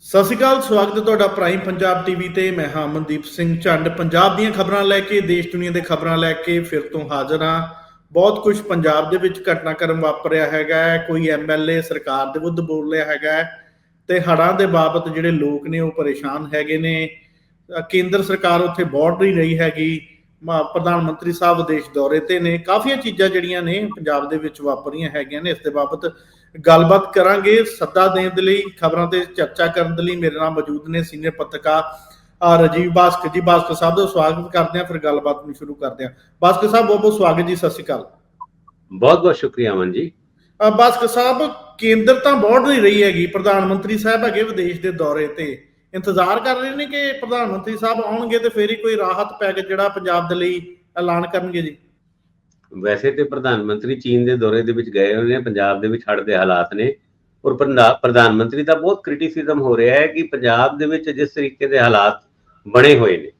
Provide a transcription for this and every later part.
ਸਤਿ ਸ਼੍ਰੀ ਅਕਾਲ, ਸਵਾਗਤ ਹੈ ਤੁਹਾਡਾ ਪ੍ਰਾਈਮ ਪੰਜਾਬ ਟੀਵੀ ਤੇ। ਮੈਂ ਹਾਂ ਅਮਨਦੀਪ ਸਿੰਘ ਝੰਡ। ਪੰਜਾਬ ਦੀਆਂ ਖਬਰਾਂ ਲੈ ਕੇ, ਦੇਸ਼ ਦੁਨੀਆ ਦੇ ਖਬਰਾਂ ਲੈ ਕੇ ਫਿਰ ਤੋਂ ਹਾਜ਼ਰ ਹਾਂ। ਬਹੁਤ ਕੁਝ ਪੰਜਾਬ ਦੇ ਵਿੱਚ ਘਟਨਾਕ੍ਰਮ ਵਾਪਰਿਆ ਹੈਗਾ ਹੈ। ਕੋਈ ਐਮਐਲਏ ਸਰਕਾਰ ਦੇ ਵਿਰੁੱਧ ਬੋਲ ਰਿਹਾ ਹੈਗਾ ਹੈ ਤੇ ਹੜ੍ਹਾਂ ਦੇ ਬਾਬਤ ਜਿਹੜੇ ਲੋਕ ਨੇ ਉਹ ਪਰੇਸ਼ਾਨ ਹੈਗੇ ਨੇ। ਕੇਂਦਰ ਸਰਕਾਰ ਉੱਥੇ ਬੋਰਡ ਨਹੀਂ ਰਹੀ ਹੈਗੀ। ਮ- ਪ੍ਰਧਾਨ ਮੰਤਰੀ ਸਾਹਿਬ ਦੇਸ਼ ਦੌਰੇ ਤੇ ਨੇ। ਕਾਫੀਆਂ ਚੀਜ਼ਾਂ ਜਿਹੜੀਆਂ ਨੇ, ਪੰਜਾਬ ਦੇ ਵਿੱਚ ਵਾਪਰੀਆਂ ਹੈਗੀਆਂ ਨੇ। ਇਸ ਦੇ ਬਾਬਤ ਗੱਲਬਾਤ ਕਰਾਂਗੇ ਸੱਦਾ ਦੇਣ ਦੇ ਲਈ ਖਬਰਾਂ ਤੇ ਚਰਚਾ ਕਰਨ ਦੇ ਲਈ। ਮੇਰੇ ਨਾਲ ਮੌਜੂਦ ਨੇ ਸੀਨੀਅਰ ਪੱਤਰਕਾਰ ਰਾਜੀਵ ਬਾਸਕਰ ਜੀ। ਬਾਸਕਰ ਸਾਹਿਬ ਦਾ ਸਵਾਗਤ ਕਰਦੇ ਹਾਂ ਫਿਰ ਗੱਲਬਾਤ ਨੂੰ ਸ਼ੁਰੂ ਕਰਦੇ ਹਾਂ। ਬਾਸਕਰ ਸਾਹਿਬ ਬਹੁਤ ਬਹੁਤ ਸਵਾਗਤ ਜੀ। ਸਤਿ ਸ਼੍ਰੀ ਅਕਾਲ। ਬਹੁਤ ਬਹੁਤ ਸ਼ੁਕਰੀਆ ਅਮਨ ਜੀ। ਅ, ਬਾਸਕਰ ਸਾਹਿਬ ਕੇਂਦਰ ਤਾਂ ਬੋਰਡ ਨਹੀਂ ਰਹੀ ਹੈਗੀ। ਪ੍ਰਧਾਨ ਮੰਤਰੀ ਸਾਹਿਬ ਹੈਗੇ ਵਿਦੇਸ਼ ਦੇ ਦੌਰੇ ਤੇ। ਇੰਤਜ਼ਾਰ ਕਰ ਰਹੇ ਨੇ ਕਿ ਪ੍ਰਧਾਨ ਮੰਤਰੀ ਸਾਹਿਬ ਆਉਣਗੇ ਤੇ ਫੇਰ ਹੀ ਕੋਈ ਰਾਹਤ ਪੈਕੇਜ ਜਿਹੜਾ ਪੰਜਾਬ ਦੇ ਲਈ ਐਲਾਨ ਕਰਨਗੇ ਜੀ? ਵੈਸੇ ਤੇ ਪ੍ਰਧਾਨ ਮੰਤਰੀ ਚੀਨ ਦੇ ਦੌਰੇ ਦੇ ਵਿੱਚ ਗਏ ਹੋਏ ਨੇ, ਪੰਜਾਬ ਦੇ ਵਿੱਚ ਹੜ੍ਹ ਦੇ ਹਾਲਾਤ ਨੇ। ਔਰ ਪ੍ਰਧਾਨ ਮੰਤਰੀ ਦਾ ਬਹੁਤ ਕ੍ਰਿਟਿਸਿਜ਼ਮ ਹੋ ਰਿਹਾ ਹੈ ਕਿ ਪੰਜਾਬ ਦੇ ਵਿੱਚ ਜਿਸ ਤਰੀਕੇ ਦੇ ਹਾਲਾਤ ਬਣੇ ਹੋਏ ਨੇ,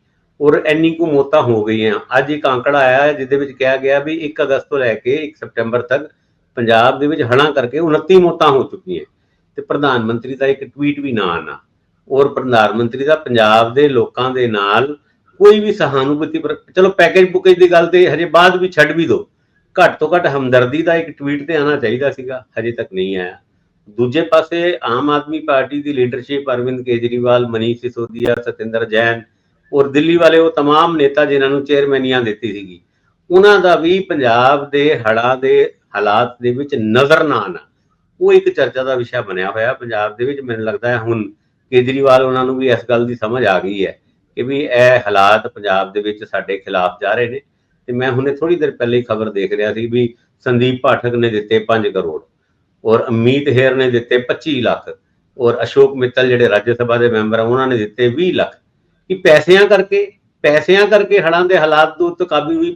ਔਰ ਇੰਨੀ ਕੁ ਮੌਤਾਂ ਹੋ ਗਈਆਂ। ਅੱਜ ਇੱਕ ਅੰਕੜਾ ਆਇਆ ਹੈ ਜਿਹਦੇ ਵਿੱਚ ਕਿਹਾ ਗਿਆ ਵੀ 1 ਅਗਸਤ ਤੋਂ ਲੈ ਕੇ 1 ਸਤੰਬਰ ਤੱਕ ਪੰਜਾਬ ਦੇ ਵਿੱਚ ਹੜ੍ਹਾਂ ਕਰਕੇ 29 ਮੌਤਾਂ ਹੋ ਚੁੱਕੀਆਂ। ਤੇ ਪ੍ਰਧਾਨ ਮੰਤਰੀ ਦਾ ਇੱਕ ਟਵੀਟ ਵੀ ਨਾ ਆਣਾ ਔਰ ਪ੍ਰਧਾਨ ਮੰਤਰੀ ਦਾ ਪੰਜਾਬ ਦੇ ਲੋਕਾਂ ਦੇ ਨਾਲ ਕੋਈ ਵੀ ਸਹਾਨੁਭੂਤੀ ਪਰ ਚਲੋ ਪੈਕੇਜ ਬੁਕੇਜ ਦੀ ਗੱਲ ਤੇ ਹਜੇ ਬਾਅਦ ਵੀ ਛੱਡ ਵੀ ਦੋ ਘੱਟ ਤੋਂ ਘੱਟ ਹਮਦਰਦੀ ਦਾ ਇੱਕ ਟਵੀਟ ਤੇ ਆਣਾ ਚਾਹੀਦਾ ਸੀਗਾ ਹਜੇ ਤੱਕ ਨਹੀਂ ਆਇਆ ਦੂਜੇ ਪਾਸੇ ਆਮ ਆਦਮੀ ਪਾਰਟੀ ਦੀ ਲੀਡਰਸ਼ਿਪ ਅਰਵਿੰਦ ਕੇਜਰੀਵਾਲ ਮਨੀਸ਼ ਸਿਸੋਦੀਆ ਸਤਿੰਦਰ ਜੈਨ ਔਰ ਦਿੱਲੀ ਵਾਲੇ ਉਹ तमाम ਨੇਤਾ ਜਿਨ੍ਹਾਂ ਨੂੰ ਚੇਅਰਮੈਨੀਆਂ ਦਿੱਤੀ ਸੀਗੀ ਉਹਨਾਂ ਦਾ ਵੀ ਪੰਜਾਬ ਦੇ ਹੜ੍ਹਾਂ ਦੇ ਹਾਲਾਤ ਦੇ ਵਿੱਚ ਨਜ਼ਰ ਨਾ ਆਣਾ ਉਹ ਇੱਕ ਚਰਚਾ ਦਾ ਵਿਸ਼ਾ ਬਣਿਆ ਹੋਇਆ ਪੰਜਾਬ ਦੇ ਵਿੱਚ ਮੈਨੂੰ ਲੱਗਦਾ ਹੈ ਹੁਣ ਕੇਜਰੀਵਾਲ ਉਹਨਾਂ ਨੂੰ ਵੀ ਇਸ ਗੱਲ ਦੀ ਸਮਝ ਆ ਗਈ ਹੈ ਕਿ ਵੀ ਇਹ ਹਾਲਾਤ ਪੰਜਾਬ ਦੇ ਵਿੱਚ ਸਾਡੇ ਖਿਲਾਫ ਜਾ ਰਹੇ ਨੇ। ਤੇ ਮੈਂ ਹੁਣੇ ਥੋੜੀ ਦੇਰ ਪਹਿਲੇ ਹੀ ਖਬਰ ਦੇਖ ਰਿਹਾ ਸੀ ਵੀ ਸੰਦੀਪ ਪਾਠਕ ਨੇ ਦਿੱਤੇ 5 ਕਰੋੜ ਔਰ ਅਮੀਤ ਹੇਰ ਨੇ ਦਿੱਤੇ 25 ਲੱਖ ਔਰ ਅਸ਼ੋਕ ਮਿੱਤਲ ਜਿਹੜੇ ਰਾਜ ਸਭਾ ਦੇ ਮੈਂਬਰ ਆ, ਉਹਨਾਂ ਨੇ ਦਿੱਤੇ 20 ਲੱਖ। ਕਿ ਪੈਸਿਆਂ ਕਰਕੇ ਪੈਸਿਆਂ ਕਰਕੇ ਹੜਾਂ ਦੇ ਹਾਲਾਤ ਤੋਂ ਉੱਤੇ ਕਾਬੂ ਵੀ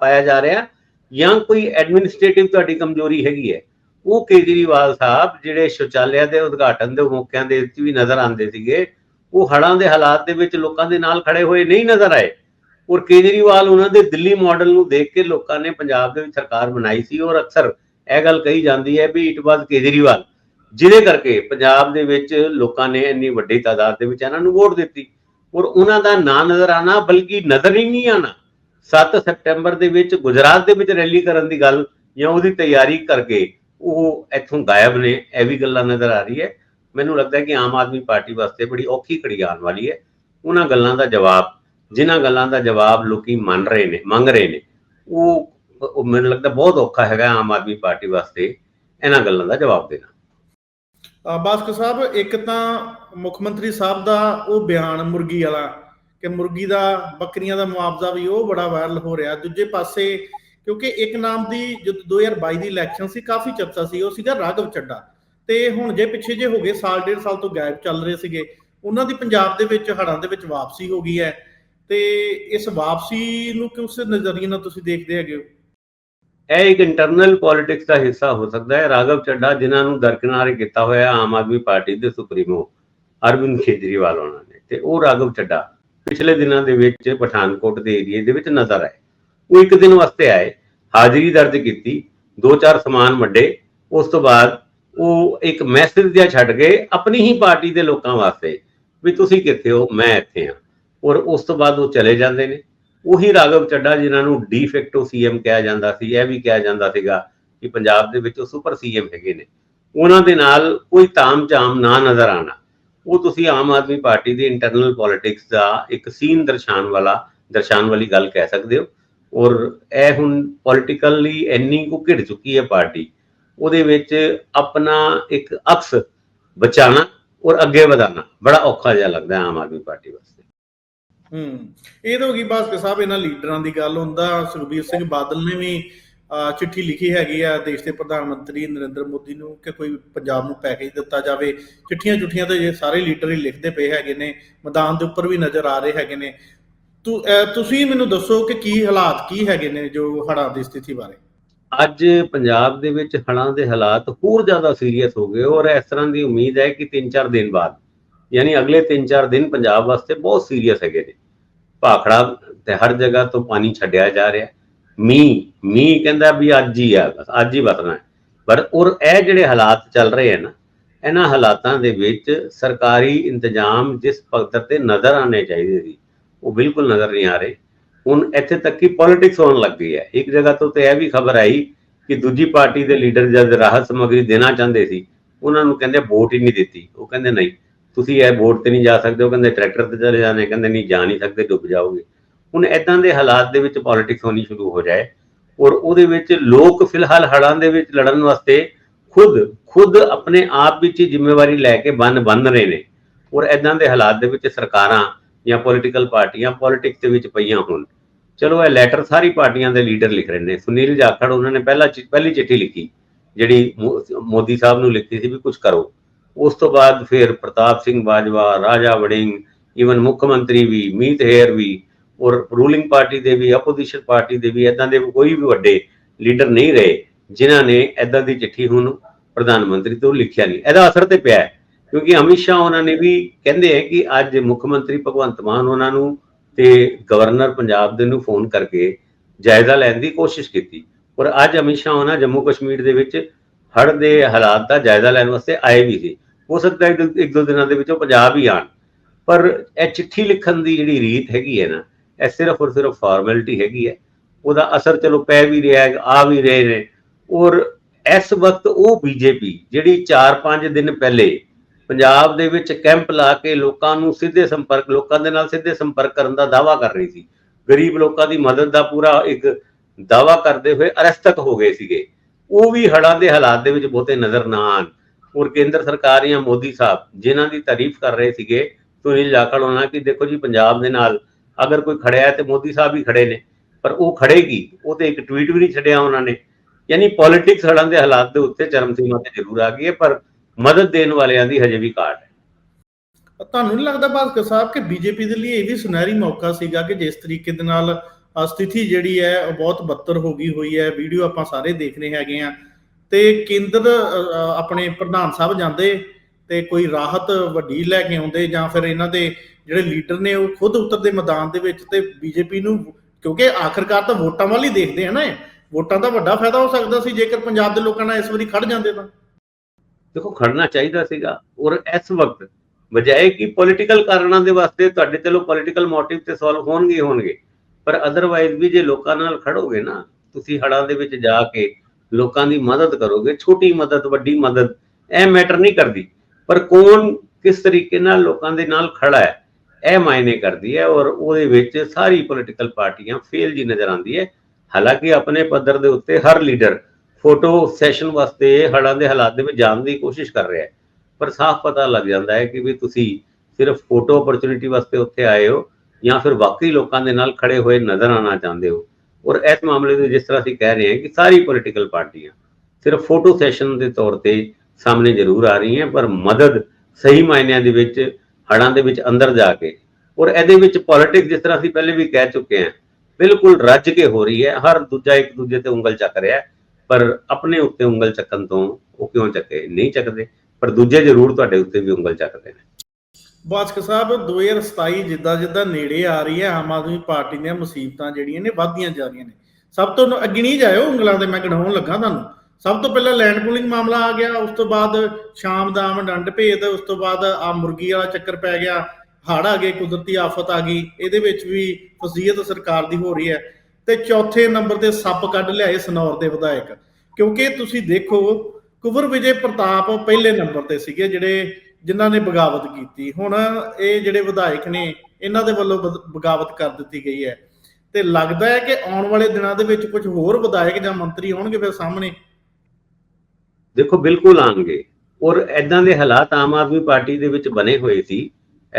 ਪਾਇਆ ਜਾ ਰਿਹਾ ਜਾਂ ਕੋਈ ਐਡਮਿਨਿਸਟ੍ਰੇਟਿਵ ਤੁਹਾਡੀ ਕਮਜ਼ੋਰੀ ਹੈਗੀ ਹੈ? ਉਹ ਕੇਜਰੀਵਾਲ ਸਾਹਿਬ ਜਿਹੜੇ ਸ਼ੌਚਾਲਿਆ ਦੇ ਉਦਘਾਟਨ ਦੇ ਮੌਕਿਆਂ ਦੇ ਵਿੱਚ ਵੀ ਨਜ਼ਰ ਆਉਂਦੇ ਸੀਗੇ ਉਹ ਹੜਾਂ ਦੇ ਹਾਲਾਤ ਦੇ ਵਿੱਚ ਲੋਕਾਂ ਦੇ ਨਾਲ ਖੜੇ ਹੋਏ ਨਹੀਂ ਨਜ਼ਰ ਆਏ। ਔਰ ਕੇਜਰੀਵਾਲ ਉਹਨਾਂ ਦੇ ਦਿੱਲੀ ਮਾਡਲ ਨੂੰ ਦੇਖ ਕੇ ਲੋਕਾਂ ਨੇ ਪੰਜਾਬ ਦੇ ਵਿੱਚ ਸਰਕਾਰ ਬਣਾਈ ਸੀ ਔਰ ਅਕਸਰ ਇਹ ਗੱਲ ਕਹੀ ਜਾਂਦੀ ਹੈ ਵੀ ਇਟ ਵਾਸ ਕੇਜਰੀਵਾਲ, ਜਿਹਦੇ ਕਰਕੇ ਪੰਜਾਬ ਦੇ ਵਿੱਚ ਲੋਕਾਂ ਨੇ ਇੰਨੀ ਵੱਡੀ ਤਾਦਾਦ ਦੇ ਵਿੱਚ ਇਹਨਾਂ ਨੂੰ ਵੋਟ ਦਿੱਤੀ। ਔਰ ਉਹਨਾਂ ਦਾ ਨਾਂ ਨਜ਼ਰ ਆਣਾ ਬਲਕਿ ਨਜ਼ਰ ਹੀ ਨਹੀਂ ਆਣਾ 7 ਸਤੰਬਰ ਦੇ ਵਿੱਚ ਗੁਜਰਾਤ ਦੇ ਵਿੱਚ ਰੈਲੀ ਕਰਨ ਦੀ ਗੱਲ ਜਾਂ ਉਹਦੀ ਤਿਆਰੀ ਕਰਕੇ ਉਹ ਇੱਥੋਂ ਗਾਇਬ ਨੇ, ਇਹ ਵੀ ਗੱਲਾਂ ਨਜ਼ਰ ਆ ਰਹੀ ਹੈ ਮੈਨੂੰ ਲੱਗਦਾ ਹੈ ਕਿ ਆਮ ਆਦਮੀ ਪਾਰਟੀ ਵਾਸਤੇ ਬੜੀ ਔਖੀ ਘੜੀ ਆਉਣ ਵਾਲੀ ਹੈ। ਉਹਨਾਂ ਗੱਲਾਂ ਦਾ ਜਵਾਬ ਜਿਨ੍ਹਾਂ ਗੱਲਾਂ ਦਾ ਜਵਾਬ ਲੋਕੀ ਮੰਨ ਰਹੇ ਨੇ ਮੰਗ ਰਹੇ ਨੇ ਉਹ ਉਹ ਮੈਨੂੰ ਲੱਗਦਾ ਬਹੁਤ ਔਖਾ ਹੈਗਾ ਆਮ ਆਦਮੀ ਪਾਰਟੀ ਵਾਸਤੇ ਇਹਨਾਂ ਗੱਲਾਂ ਦਾ ਜਵਾਬ ਦੇਣਾ। ਅ, ਸਾਹਿਬ ਇੱਕ ਤਾਂ ਮੁੱਖ ਮੰਤਰੀ ਸਾਹਿਬ ਦਾ ਉਹ ਬਿਆਨ ਮੁਰਗੀ ਵਾਲਾ ਕਿ ਮੁਰਗੀ ਦਾ ਬੱਕਰੀਆਂ ਦਾ ਮੁਆਵਜ਼ਾ ਵੀ ਉਹ ਬੜਾ ਵਾਇਰਲ ਹੋ ਰਿਹਾ। ਦੂਜੇ ਪਾਸੇ ਕਿਉਂਕਿ ਇੱਕ ਨਾਮ ਦੀ ਜਦ 2022 ਦੀ ਇਲੈਕਸ਼ਨ ਸੀ ਕਾਫੀ ਚਰਚਾ ਸੀ ਉਹ ਸੀਗਾ ਰਾਘਵ ਚੱਡਾ। ਤੇ ਹੁਣ ਜੇ ਪਿੱਛੇ ਜੇ ਹੋ ਗਏ ਸਾਲ, ਡੇਢ ਸਾਲ ਤੋਂ ਗਾਇਬ ਚੱਲ ਰਹੇ ਸੀਗੇ, ਉਹਨਾਂ ਦੀ ਪੰਜਾਬ ਦੇ ਵਿੱਚ ਹੜ੍ਹਾਂ ਦੇ ਵਿੱਚ ਵਾਪਸੀ ਹੋ ਗਈ ਹੈ। ਤੇ ਇਸ ਵਾਪਸੀ ਨੂੰ ਕਿਸ ਨਜ਼ਰੀਏ ਨਾਲ ਤੁਸੀਂ ਦੇਖਦੇ ਹੈਗੇ ਹੋ? ਇਹ ਇੱਕ ਇੰਟਰਨਲ ਪੋਲਿਟਿਕਸ ਦਾ ਹਿੱਸਾ ਹੋ ਸਕਦਾ ਹੈ। ਰਾਘਵ ਚੱਡਾ, ਜਿਨ੍ਹਾਂ ਨੂੰ ਦਰਕਿਨਾਰੇ ਕੀਤਾ ਹੋਇਆ ਆਮ ਆਦਮੀ ਪਾਰਟੀ ਦੇ ਸੁਪਰੀਮੋ, ਅਰਵਿੰਦ ਕੇਜਰੀਵਾਲ ਉਹਨਾਂ ਨੇ, ਤੇ ਉਹ ਰਾਘਵ ਚੱਡਾ ਪਿਛਲੇ ਦਿਨਾਂ ਦੇ ਵਿੱਚ ਪਠਾਨਕੋਟ ਦੇ ਏਰੀਏ ਦੇ ਵਿੱਚ ਨਜ਼ਰ ਆਏ। ਉਹ ਇੱਕ ਦਿਨ ਵਾਸਤੇ ਆਏ, ਹਾਜ਼ਰੀ ਦਰਜ ਕੀਤੀ, ਦੋ ਚਾਰ ਸਮਾਨ ਵੱਡੇ, ਉਸ ਤੋਂ ਬਾਅਦ ਉਹ ਇੱਕ ਮੈਸੇਜ ਜਿਹਾ ਛੱਡ ਗਏ ਆਪਣੀ ਹੀ ਪਾਰਟੀ ਦੇ ਲੋਕਾਂ ਵਾਸਤੇ ਵੀ ਤੁਸੀਂ ਕਿੱਥੇ ਹੋ, ਮੈਂ ਇੱਥੇ ਹਾਂ। ਔਰ ਉਸ ਤੋਂ ਬਾਅਦ ਉਹ ਚਲੇ ਜਾਂਦੇ ਨੇ। ਉਹੀ ਰਾਘਵ ਚੱਡਾ ਜਿਨ੍ਹਾਂ ਨੂੰ ਡੀਫੈਕਟੋ ਸੀਐਮ ਕਿਹਾ ਜਾਂਦਾ ਸੀ, ਇਹ ਵੀ ਕਿਹਾ ਜਾਂਦਾ ਸੀਗਾ ਕਿ ਪੰਜਾਬ ਦੇ ਵਿੱਚ ਉਹ ਸੁਪਰ ਸੀਐਮ ਹੈਗੇ ਨੇ। ਉਹਨਾਂ ਦੇ ਨਾਲ ਕੋਈ ਤਾਮ-ਝਾਮ ਨਾ ਨਜ਼ਰ ਆਣਾ ਉਹ ਤੁਸੀਂ ਆਮ ਆਦਮੀ ਪਾਰਟੀ ਦੀ ਇੰਟਰਨਲ ਪੋਲਿਟਿਕਸ ਦਾ ਇੱਕ ਸੀਨ ਦਰਸਾਉਣ ਵਾਲਾ, ਦਰਸਾਉਣ ਵਾਲੀ ਗੱਲ ਕਹਿ ਸਕਦੇ ਹੋ। ਔਰ ਇਹ ਹੁਣ ਪੋਲਿਟੀਕਲੀ ਇੰਨੀ ਕੁ ਘਿੜ ਚੁੱਕੀ ਹੈ ਪਾਰਟੀ ਉਹਦੇ ਵਿੱਚ ਆਪਣਾ ਇੱਕ ਅਕਸ ਬਚਾਣਾ ਔਰ ਅੱਗੇ ਵਧਾਣਾ ਬੜਾ ਔਖਾ ਜਿਹਾ ਲੱਗਦਾ ਆਮ ਆਦਮੀ ਪਾਰਟੀ ਵਾਸਤੇ। ਹੂੰ, ਇਹ ਤਾਂ ਹੋ ਗਈ ਬਾਸਕਰ ਸਾਹਿਬ, ਇਹਨਾਂ ਲੀਡਰਾਂ ਦੀ ਗੱਲ ਹੁੰਦਾ। ਸੁਖਬੀਰ ਸਿੰਘ ਬਾਦਲ ਨੇ ਵੀ ਚਿੱਠੀ ਲਿਖੀ ਹੈਗੀ ਆ ਦੇਸ਼ ਦੇ ਪ੍ਰਧਾਨ ਮੰਤਰੀ ਨਰਿੰਦਰ ਮੋਦੀ ਨੂੰ ਕਿ ਕੋਈ ਪੰਜਾਬ ਨੂੰ ਪੈਕੇਜ ਦਿੱਤਾ ਜਾਵੇ। ਚਿੱਠੀਆਂ ਚੁੱਠੀਆਂ ਤੇ ਸਾਰੇ ਲੀਡਰ ਹੀ ਲਿਖਦੇ ਪਏ ਹੈਗੇ ਨੇ। ਮੈਦਾਨ ਦੇ ਉੱਪਰ ਵੀ ਨਜ਼ਰ ਆ ਰਹੇ ਹੈਗੇ ਨੇ। ਤੂੰ ਤੁਸੀਂ ਮੈਨੂੰ ਦੱਸੋ ਕਿ ਕੀ ਹਾਲਾਤ, ਕੀ ਹੈਗੇ ਨੇ ਜੋ ਹੜ੍ਹਾਂ ਦੀ ਸਥਿਤੀ ਬਾਰੇ? ਅੱਜ ਪੰਜਾਬ ਦੇ ਵਿੱਚ ਹੜ੍ਹਾਂ ਦੇ ਹਾਲਾਤ ਹੋਰ ਜ਼ਿਆਦਾ ਸੀਰੀਅਸ ਹੋ ਗਏ ਔਰ ਇਸ ਤਰ੍ਹਾਂ ਦੀ ਉਮੀਦ ਹੈ ਕਿ 3-4 ਦਿਨ ਬਾਅਦ, ਯਾਨੀ ਅਗਲੇ 3-4 ਦਿਨ ਪੰਜਾਬ ਵਾਸਤੇ ਬਹੁਤ ਸੀਰੀਅਸ ਹੈਗੇ ਨੇ। ਭਾਖੜਾ ਤੇ ਹਰ ਜਗ੍ਹਾ ਤੋਂ ਪਾਣੀ ਛੱਡਿਆ ਜਾ ਰਿਹਾ। ਮੀਂਹ ਮੀਂਹ ਕਹਿੰਦਾ ਵੀ ਅੱਜ ਹੀ ਆ, ਬਸ ਅੱਜ ਹੀ ਵਰਨਾ ਹੈ। ਪਰ ਔਰ ਇਹ ਜਿਹੜੇ ਹਾਲਾਤ ਚੱਲ ਰਹੇ ਹਨ ਇਹਨਾਂ ਹਾਲਾਤਾਂ ਦੇ ਵਿੱਚ ਸਰਕਾਰੀ ਇੰਤਜ਼ਾਮ ਜਿਸ ਪੱਧਰ ਤੇ ਨਜ਼ਰ ਆਣੇ ਚਾਹੀਦੇ ਸੀ, ਉਹ ਬਿਲਕੁਲ ਨਜ਼ਰ ਨਹੀਂ ਆ ਰਹੇ। ਹੁਣ ਇੱਥੇ ਤੱਕ ਕਿ ਪੋਲਿਟਿਕਸ ਹੋਣ ਲੱਗ ਗਈ ਹੈ। ਇੱਕ ਜਗ੍ਹਾ ਤੋਂ ਤੇ ਇਹ ਵੀ ਖਬਰ ਆਈ ਕਿ ਦੂਜੀ ਪਾਰਟੀ ਦੇ ਲੀਡਰ ਜਦ ਰਾਹਤ ਸਮੱਗਰੀ ਦੇਣਾ ਚਾਹੁੰਦੇ ਸੀ, ਉਹਨਾਂ ਨੂੰ ਕਹਿੰਦੇ ਵੋਟ ਹੀ ਨਹੀਂ ਦਿੱਤੀ। ਉਹ ਕਹਿੰਦੇ ਨਹੀਂ, ਤੁਸੀਂ ਇਹ ਵੋਟ ਤੇ ਨਹੀਂ ਜਾ ਸਕਦੇ, ਉਹ ਕਹਿੰਦੇ ਟਰੈਕਟਰ ਤੇ ਚਲੇ ਜਾਣੇ, ਕਹਿੰਦੇ ਨਹੀਂ ਜਾ ਨਹੀਂ ਸਕਦੇ, ਡੁੱਬ ਜਾਓਗੇ। ਹੁਣ ਇਦਾਂ ਦੇ ਹਾਲਾਤ ਦੇ ਵਿੱਚ ਪੋਲਿਟਿਕਸ ਹੋਣੀ ਸ਼ੁਰੂ ਹੋ ਜਾਏ ਔਰ ਉਹਦੇ ਵਿੱਚ ਲੋਕ ਫਿਲਹਾਲ ਹੜਾਂ ਦੇ ਵਿੱਚ ਲੜਨ ਵਾਸਤੇ ਖੁਦ ਖੁਦ ਆਪਣੇ ਆਪ ਵਿੱਚ ਹੀ ਜ਼ਿੰਮੇਵਾਰੀ ਲੈ ਕੇ ਬੰਨ ਬੰਨ ਰਹੇ ਨੇ। ਔਰ ਇਦਾਂ ਦੇ ਹਾਲਾਤ ਦੇ ਵਿੱਚ ਸਰਕਾਰਾਂ ਜਾਂ ਪੋਲੀਟੀਕਲ ਪਾਰਟੀਆਂ ਪੋਲਿਟਿਕਸ ਦੇ ਵਿੱਚ ਪਈਆਂ ਹੋਣ। ਚਲੋ ਇਹ ਲੈਟਰ ਸਾਰੀ ਪਾਰਟੀਆਂ ਦੇ ਲੀਡਰ ਲਿਖ ਰਹੇ ਨੇ। ਸੁਨੀਲ ਜਾਖੜ, ਉਹਨਾਂ ਨੇ ਪਹਿਲਾ ਪਹਿਲੀ ਚਿੱਠੀ ਲਿਖੀ, ਜਿਹੜੀ ਮੋਦੀ ਸਾਹਿਬ ਨੂੰ ਲਿਖੀ ਸੀ ਵੀ ਕੁਝ ਕਰੋ। ਉਸ ਤੋਂ ਬਾਅਦ ਫਿਰ ਪ੍ਰਤਾਪ ਸਿੰਘ ਬਾਜਵਾ, ਰਾਜਾ ਵੜਿੰਗ ਈਵਨ ਮੁੱਖ ਮੰਤਰੀ ਵੀ, ਮੀਤ ਹੇਰ ਵੀ, ਔਰ ਰੂਲਿੰਗ ਪਾਰਟੀ ਦੇ ਵੀ ਆਪੋਜੀਸ਼ਨ ਪਾਰਟੀ ਦੇ ਵੀ ਇਦਾਂ ਦੇ ਕੋਈ ਵੀ ਵੱਡੇ ਲੀਡਰ ਨਹੀਂ ਰਹੇ, ਜਿਨ੍ਹਾਂ ਨੇ ਇਦਾਂ ਦੀ ਚਿੱਠੀ ਹੁਣ ਪ੍ਰਧਾਨ ਮੰਤਰੀ ਤੋਂ ਲਿਖਿਆ ਨਹੀਂ। ਇਹਦਾ ਅਸਰ ਤੇ ਪਿਆ ਕਿਉਂਕਿ ਅਮਿਤ ਸ਼ਾਹ ਉਹਨਾਂ ਨੇ ਵੀ ਕਹਿੰਦੇ ਹੈ ਕਿ ਅੱਜ ਮੁੱਖ ਮੰਤਰੀ ਭਗਵੰਤ ਮਾਨ ਉਹਨਾਂ ਨੂੰ ਤੇ ਗਵਰਨਰ ਪੰਜਾਬ ਦੇ ਨੂੰ ਫੋਨ ਕਰਕੇ ਜਾਇਜ਼ਾ ਲੈਣ ਦੀ ਕੋਸ਼ਿਸ਼ ਕੀਤੀ। ਔਰ ਅੱਜ ਅਮਿਤ ਸ਼ਾਹ ਉਹਨਾਂ ਜੰਮੂ ਕਸ਼ਮੀਰ ਦੇ ਵਿੱਚ ਹੜ੍ਹ ਦੇ ਹਾਲਾਤ ਦਾ ਜਾਇਜ਼ਾ ਲੈਣ ਵਾਸਤੇ ਆਏ ਵੀ ਸੀ। ਹੋ ਸਕਦਾ ਹੈ ਇੱਕ- ਇੱਕ ਦੋ ਦਿਨਾਂ ਦੇ ਵਿੱਚ ਉਹ ਪੰਜਾਬ ਹੀ ਆਣ। ਪਰ ਇਹ ਚਿੱਠੀ ਲਿਖਣ ਦੀ ਜਿਹੜੀ ਰੀਤ ਹੈਗੀ ਹੈ ਨਾ, ਇਹ ਸਿਰਫ ਔਰ ਸਿਰਫ ਫਾਰਮੈਲਿਟੀ ਹੈਗੀ ਹੈ। ਉਹਦਾ ਅਸਰ ਚਲੋ ਪੈ ਵੀ ਰਿਹਾ ਹੈ, ਆ ਵੀ ਰਹੇ ਨੇ। ਔਰ ਇਸ ਵਕਤ ਉਹ ਬੀਜੇਪੀ ਜਿਹੜੀ 4-5 ਦਿਨ ਪਹਿਲੇ ਪੰਜਾਬ ਦੇ ਵਿੱਚ ਕੈਂਪ ਲਾ ਕੇ ਲੋਕਾਂ ਨੂੰ ਸਿੱਧੇ ਸੰਪਰਕ, ਲੋਕਾਂ ਦੇ ਨਾਲ ਸਿੱਧੇ ਸੰਪਰਕ ਕਰਨ ਦਾ ਦਾਵਾ ਕਰ ਰਹੀ ਸੀ। ਗਰੀਬ ਲੋਕਾਂ ਦੀ ਮਦਦ ਦਾ ਪੂਰਾ ਇੱਕ ਦਾਵਾ ਕਰਦੇ ਹੋਏ ਅਰੈਸਟ ਤੱਕ ਹੋ ਗਏ ਸੀਗੇ। ਉਹ ਵੀ ਹੜ੍ਹਾਂ ਦੇ ਹਾਲਾਤ ਦੇ ਵਿੱਚ ਬਹੁਤੇ ਨਜ਼ਰ ਨਾ ਆਣ ਔਰ ਕੇਂਦਰ ਸਰਕਾਰ ਜਾਂ ਮੋਦੀ ਸਾਹਿਬ ਜਿਨ੍ਹਾਂ ਦੀ ਤਾਰੀਫ ਕਰ ਰਹੇ ਸੀਗੇ, ਸੁਨੀਲ ਜਾਖੜ ਹੋਣਾ ਕਿ ਦੇਖੋ ਜੀ ਪੰਜਾਬ ਦੇ ਨਾਲ ਅਗਰ ਕੋਈ ਖੜਿਆ ਤੇ ਮੋਦੀ ਸਾਹਿਬ ਹੀ ਖੜੇ ਨੇ, ਪਰ ਉਹ ਖੜੇਗੀ। ਉਹ ਤੇ ਇੱਕ ਟਵੀਟ ਵੀ ਨਹੀਂ ਛੱਡਿਆ ਉਹਨਾਂ ਨੇ। ਯਾਨੀ ਪੋਲਿਟਿਕਸ ਹੜ੍ਹਾਂ ਦੇ ਹਾਲਾਤ ਦੇ ਉੱਤੇ ਚਰਮ ਸੀਮਾ ਤੇ ਜ਼ਰੂਰ ਆ ਗਈ ਹੈ, ਪਰ ਮਦਦ ਦੇਣ ਵਾਲਿਆਂ ਦੀ ਹਜੇ ਵੀ ਘਾਟ ਹੈ। ਤੁਹਾਨੂੰ ਨਹੀਂ ਲੱਗਦਾ ਭਾਸਕਰ ਸਾਹਿਬ ਕਿ ਬੀਜੇਪੀ ਦੇ ਲਈ ਇਹ ਵੀ ਸੁਨਹਿਰੀ ਮੌਕਾ ਸੀਗਾ ਕਿ ਜਿਸ ਤਰੀਕੇ ਦੇ ਨਾਲ ਸਥਿਤੀ ਜਿਹੜੀ ਹੈ ਉਹ ਬਹੁਤ ਬੱਤਰ ਹੋ ਗਈ ਹੋਈ ਹੈ, ਵੀਡੀਓ ਆਪਾਂ ਸਾਰੇ ਦੇਖ ਰਹੇ ਹੈਗੇ ਆ ਤੇ ਕੇਂਦਰ ਆਪਣੇ ਪ੍ਰਧਾਨ ਸਾਹਿਬ ਜਾਂਦੇ ਤੇ ਕੋਈ ਰਾਹਤ ਵੱਡੀ ਲੈ ਕੇ ਆਉਂਦੇ ਜਾਂ ਫਿਰ ਇਹਨਾਂ ਦੇ ਜਿਹੜੇ ਲੀਡਰ ਨੇ ਉਹ ਖੁਦ ਉਤਰਦੇ ਮੈਦਾਨ ਦੇ ਵਿੱਚ ਤੇ ਬੀਜੇਪੀ ਨੂੰ, ਕਿਉਂਕਿ ਆਖਰਕਾਰ ਤਾਂ ਵੋਟਾਂ ਵੱਲ ਹੀ ਦੇਖਦੇ ਆ ਨਾ ਵੋਟਾਂ ਦਾ ਵੱਡਾ ਫਾਇਦਾ ਹੋ ਸਕਦਾ ਸੀ, ਜੇਕਰ ਪੰਜਾਬ ਦੇ ਲੋਕਾਂ ਨਾਲ ਇਸ ਵਾਰੀ ਖੜ ਜਾਂਦੇ ਤਾਂ। ਦੇਖੋ, ਖੜਨਾ ਚਾਹੀਦਾ ਸੀਗਾ। ਔਰ ਇਸ ਵਕਤ ਬਜਾਏ ਕਿ ਪੋਲਿਟੀਕਲ ਕਾਰਨਾਂ ਦੇ ਵਾਸਤੇ ਤੁਹਾਡੇ ਚਲੋ ਪੋਲਿਟੀਕਲ ਮੋਟਿਵ ਤੇ ਸੋਲਵ ਹੋਣਗੇ ਹੋਣਗੇ, ਪਰ ਅਦਰਵਾਈਜ਼ ਵੀ ਜੇ ਲੋਕਾਂ ਨਾਲ ਖੜੋਗੇ ਨਾ, ਤੁਸੀਂ ਹੜਾਂ ਦੇ ਵਿੱਚ ਜਾ ਕੇ ਲੋਕਾਂ ਦੀ ਮਦਦ ਕਰੋਗੇ, ਛੋਟੀ ਮਦਦ, ਵੱਡੀ ਮਦਦ, ਇਹ ਮੈਟਰ ਨਹੀਂ ਕਰਦੀ। ਪਰ ਕੌਣ ਕਿਸ ਤਰੀਕੇ ਨਾਲ ਲੋਕਾਂ ਦੇ ਨਾਲ ਖੜਾ ਹੈ, ਇਹ ਮਾਇਨੇ ਕਰਦੀ ਹੈ ਔਰ ਉਹਦੇ ਵਿੱਚ ਸਾਰੀ ਪੋਲਿਟੀਕਲ ਪਾਰਟੀਆਂ ਫੇਲ ਜੀ ਨਜ਼ਰ ਆਉਂਦੀ ਹੈ। ਹਾਲਾਂਕਿ ਆਪਣੇ ਪੱਧਰ ਦੇ ਉੱਤੇ ਹਰ ਲੀਡਰ ਫੋਟੋ ਸੈਸ਼ਨ ਵਾਸਤੇ ਹੜ੍ਹਾਂ ਦੇ ਹਾਲਾਤ ਦੇ ਵਿੱਚ ਜਾਣ ਦੀ ਕੋਸ਼ਿਸ਼ ਕਰ ਰਿਹਾ ਹੈ। ਪਰ ਸਾਫ਼ ਪਤਾ ਲੱਗ ਜਾਂਦਾ ਹੈ ਕਿ ਵੀ ਤੁਸੀਂ ਸਿਰਫ ਫੋਟੋ ਓਪਰਚੁਨਿਟੀ ਵਾਸਤੇ ਉੱਥੇ ਆਏ ਹੋ ਜਾਂ ਫਿਰ ਵਾਕਈ ਲੋਕਾਂ ਦੇ ਨਾਲ ਖੜੇ ਹੋਏ ਨਜ਼ਰ ਆਉਣਾ ਚਾਹੁੰਦੇ ਹੋ। ਔਰ ਇਸ ਮਾਮਲੇ ਦੇ ਜਿਸ ਤਰ੍ਹਾਂ ਅਸੀਂ ਕਹਿ ਰਹੇ ਹਾਂ ਕਿ ਸਾਰੀ ਪੋਲੀਟੀਕਲ ਪਾਰਟੀਆਂ ਸਿਰਫ ਫੋਟੋ ਸੈਸ਼ਨ ਦੇ ਤੌਰ ਤੇ ਸਾਹਮਣੇ ਜ਼ਰੂਰ ਆ ਰਹੀਆਂ, ਪਰ ਮਦਦ ਸਹੀ ਮਾਇਨਿਆਂ ਦੇ ਵਿੱਚ, ਹੜ੍ਹਾਂ ਦੇ ਵਿੱਚ ਅੰਦਰ ਜਾ ਕੇ ਔਰ ਇਹਦੇ ਵਿੱਚ ਪੋਲਿਟਿਕਸ ਜਿਸ ਤਰ੍ਹਾਂ ਅਸੀਂ ਪਹਿਲੇ ਵੀ ਕਹਿ ਚੁੱਕੇ ਹਾਂ, ਬਿਲਕੁਲ ਰੱਜ ਕੇ ਹੋ ਰਹੀ ਹੈ। ਹਰ ਦੂਜਾ ਇੱਕ ਦੂਜੇ ਤੇ ਉਂਗਲ ਚੱਕ ਰਿਹਾ ਹੈ। ਪਰ ਆਪਣੇ ਉੱਤੇ ਉਂਗਲ ਚੱਕਣ ਤੋਂ ਉਹ ਕਿਉਂ ਚੱਕੇ? ਨਹੀਂ ਚੱਕਦੇ। ਪਰ ਦੂਜੇ ਜ਼ਰੂਰ ਤੁਹਾਡੇ ਉੱਤੇ ਵੀ ਉਂਗਲ ਚੱਕਦੇ ਨੇ। ਬਾਸਕ ਸਾਹਿਬ 2027 ਜਿੱਦਾਂ ਜਿੱਦਾਂ ਨੇੜੇ ਆ ਰਹੀ ਹੈ, ਆਮ ਆਦਮੀ ਪਾਰਟੀ ਦੀਆਂ ਮੁਸੀਬਤਾਂ ਜਿਹੜੀਆਂ ਨੇ ਵੱਧਦੀਆਂ ਜਾ ਰਹੀਆਂ ਨੇ। ਸਭ ਤੋਂ ਅੱਗੇ ਨਹੀਂ ਜਾਇਓ ਉਂਗਲਾਂ ਦੇ ਮੈਂ ਗਣਾਉਣ ਲੱਗਾ ਤੁਹਾਨੂੰ। ਸਭ ਤੋਂ ਪਹਿਲਾਂ ਲੈਂਡ ਪੂਲਿੰਗ ਮਾਮਲਾ ਆ ਗਿਆ, ਉਸ ਤੋਂ ਬਾਅਦ ਸ਼ਾਮ ਦਾਮ ਡੰਡ ਭੇਦ, ਉਸ ਤੋਂ ਬਾਅਦ ਆ ਮੁਰਗੀ ਵਾਲਾ ਚੱਕਰ ਪੈ ਗਿਆ ਹੜ ਆ ਗਏ, ਕੁਦਰਤੀ ਆਫਤ ਆ ਗਈ, ਇਹਦੇ ਵਿੱਚ ਵੀ ਫਜ਼ੀਅਤ ਸਰਕਾਰ ਦੀ ਹੋ ਰਹੀ ਹੈ। ਤੇ ਚੌਥੇ ਨੰਬਰ ਤੇ ਸੱਪ ਕੱਢ ਲਿਆਏ ਸਨੌਰ ਦੇ ਵਿਧਾਇਕ। ਕਿਉਂਕਿ ਤੁਸੀਂ ਦੇਖੋ, ਕੁਵਰ ਵਿਜੇ ਪ੍ਰਤਾਪ ਪਹਿਲੇ ਨੰਬਰ ਤੇ ਸੀਗੇ ਜਿਹੜੇ, ਜਿਨ੍ਹਾਂ ਨੇ ਬਗਾਵਤ ਕੀਤੀ। ਹੁਣ ਇਹ ਜਿਹੜੇ ਵਿਧਾਇਕ ਨੇ, ਇਹਨਾਂ ਦੇ ਵੱਲੋਂ ਬਦ- ਬਗਾਵਤ ਕਰ ਦਿੱਤੀ ਗਈ ਹੈ। ਤੇ ਲੱਗਦਾ ਹੈ ਕਿ ਆਉਣ ਵਾਲੇ ਦਿਨਾਂ ਦੇ ਵਿੱਚ ਕੁਝ ਹੋਰ ਵਿਧਾਇਕ ਜਾਂ ਮੰਤਰੀ ਆਉਣਗੇ ਫਿਰ ਸਾਹਮਣੇ। ਦੇਖੋ, ਬਿਲਕੁਲ ਆਣਗੇ ਔਰ ਐਦਾਂ ਦੇ ਹਾਲਾਤ ਆਮ ਆਦਮੀ ਪਾਰਟੀ ਦੇ ਵਿੱਚ ਬਣੇ ਹੋਏ ਸੀ।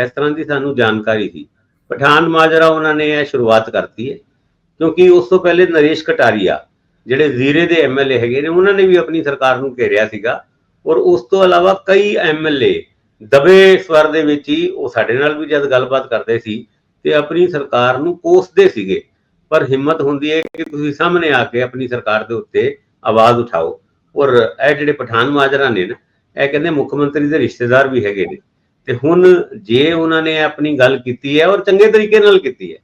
ਇਸ ਤਰ੍ਹਾਂ ਦੀ ਸਾਨੂੰ ਜਾਣਕਾਰੀ ਸੀ। ਪਠਾਨ ਮਾਜਰਾ ਉਹਨਾਂ ਨੇ ਇਹ ਸ਼ੁਰੂਆਤ ਕਰਤੀ ਹੈ। ਕਿਉਂਕਿ ਉਸ ਤੋਂ ਪਹਿਲੇ ਨਰੇਸ਼ ਕਟਾਰੀਆ, ਜਿਹੜੇ ਜ਼ੀਰੇ ਦੇ ਐਮਐਲਏ ਹੈਗੇ ਨੇ, ਉਹਨਾਂ ਨੇ ਵੀ ਆਪਣੀ ਸਰਕਾਰ ਨੂੰ ਘੇਰਿਆ ਸੀਗਾ। ਔਰ ਉਸ ਤੋਂ ਇਲਾਵਾ ਕਈ ਐਮਐਲਏ ਦਬੇ ਸਵਰ ਦੇ ਵਿੱਚ ਹੀ ਉਹ ਸਾਡੇ ਨਾਲ ਵੀ ਜਦ ਗੱਲਬਾਤ ਕਰਦੇ ਸੀ ਤੇ ਆਪਣੀ ਸਰਕਾਰ ਨੂੰ ਕੋਸਦੇ ਸੀਗੇ। ਪਰ ਹਿੰਮਤ ਹੁੰਦੀ ਹੈ ਕਿ ਤੁਸੀਂ ਸਾਹਮਣੇ ਆ ਕੇ ਆਪਣੀ ਸਰਕਾਰ ਦੇ ਉੱਤੇ ਆਵਾਜ਼ ਉਠਾਓ। ਔਰ ਇਹ ਜਿਹੜੇ ਪਠਾਨ ਮਾਜਰਾ ਨੇ ਨਾ, ਇਹ ਕਹਿੰਦੇ ਮੁੱਖ ਮੰਤਰੀ ਦੇ ਰਿਸ਼ਤੇਦਾਰ ਵੀ ਹੈਗੇ ਨੇ। ਤੇ ਹੁਣ ਜੇ ਉਹਨਾਂ ਨੇ ਆਪਣੀ ਗੱਲ ਕੀਤੀ ਹੈ ਔਰ ਚੰਗੇ ਤਰੀਕੇ ਨਾਲ ਕੀਤੀ ਹੈ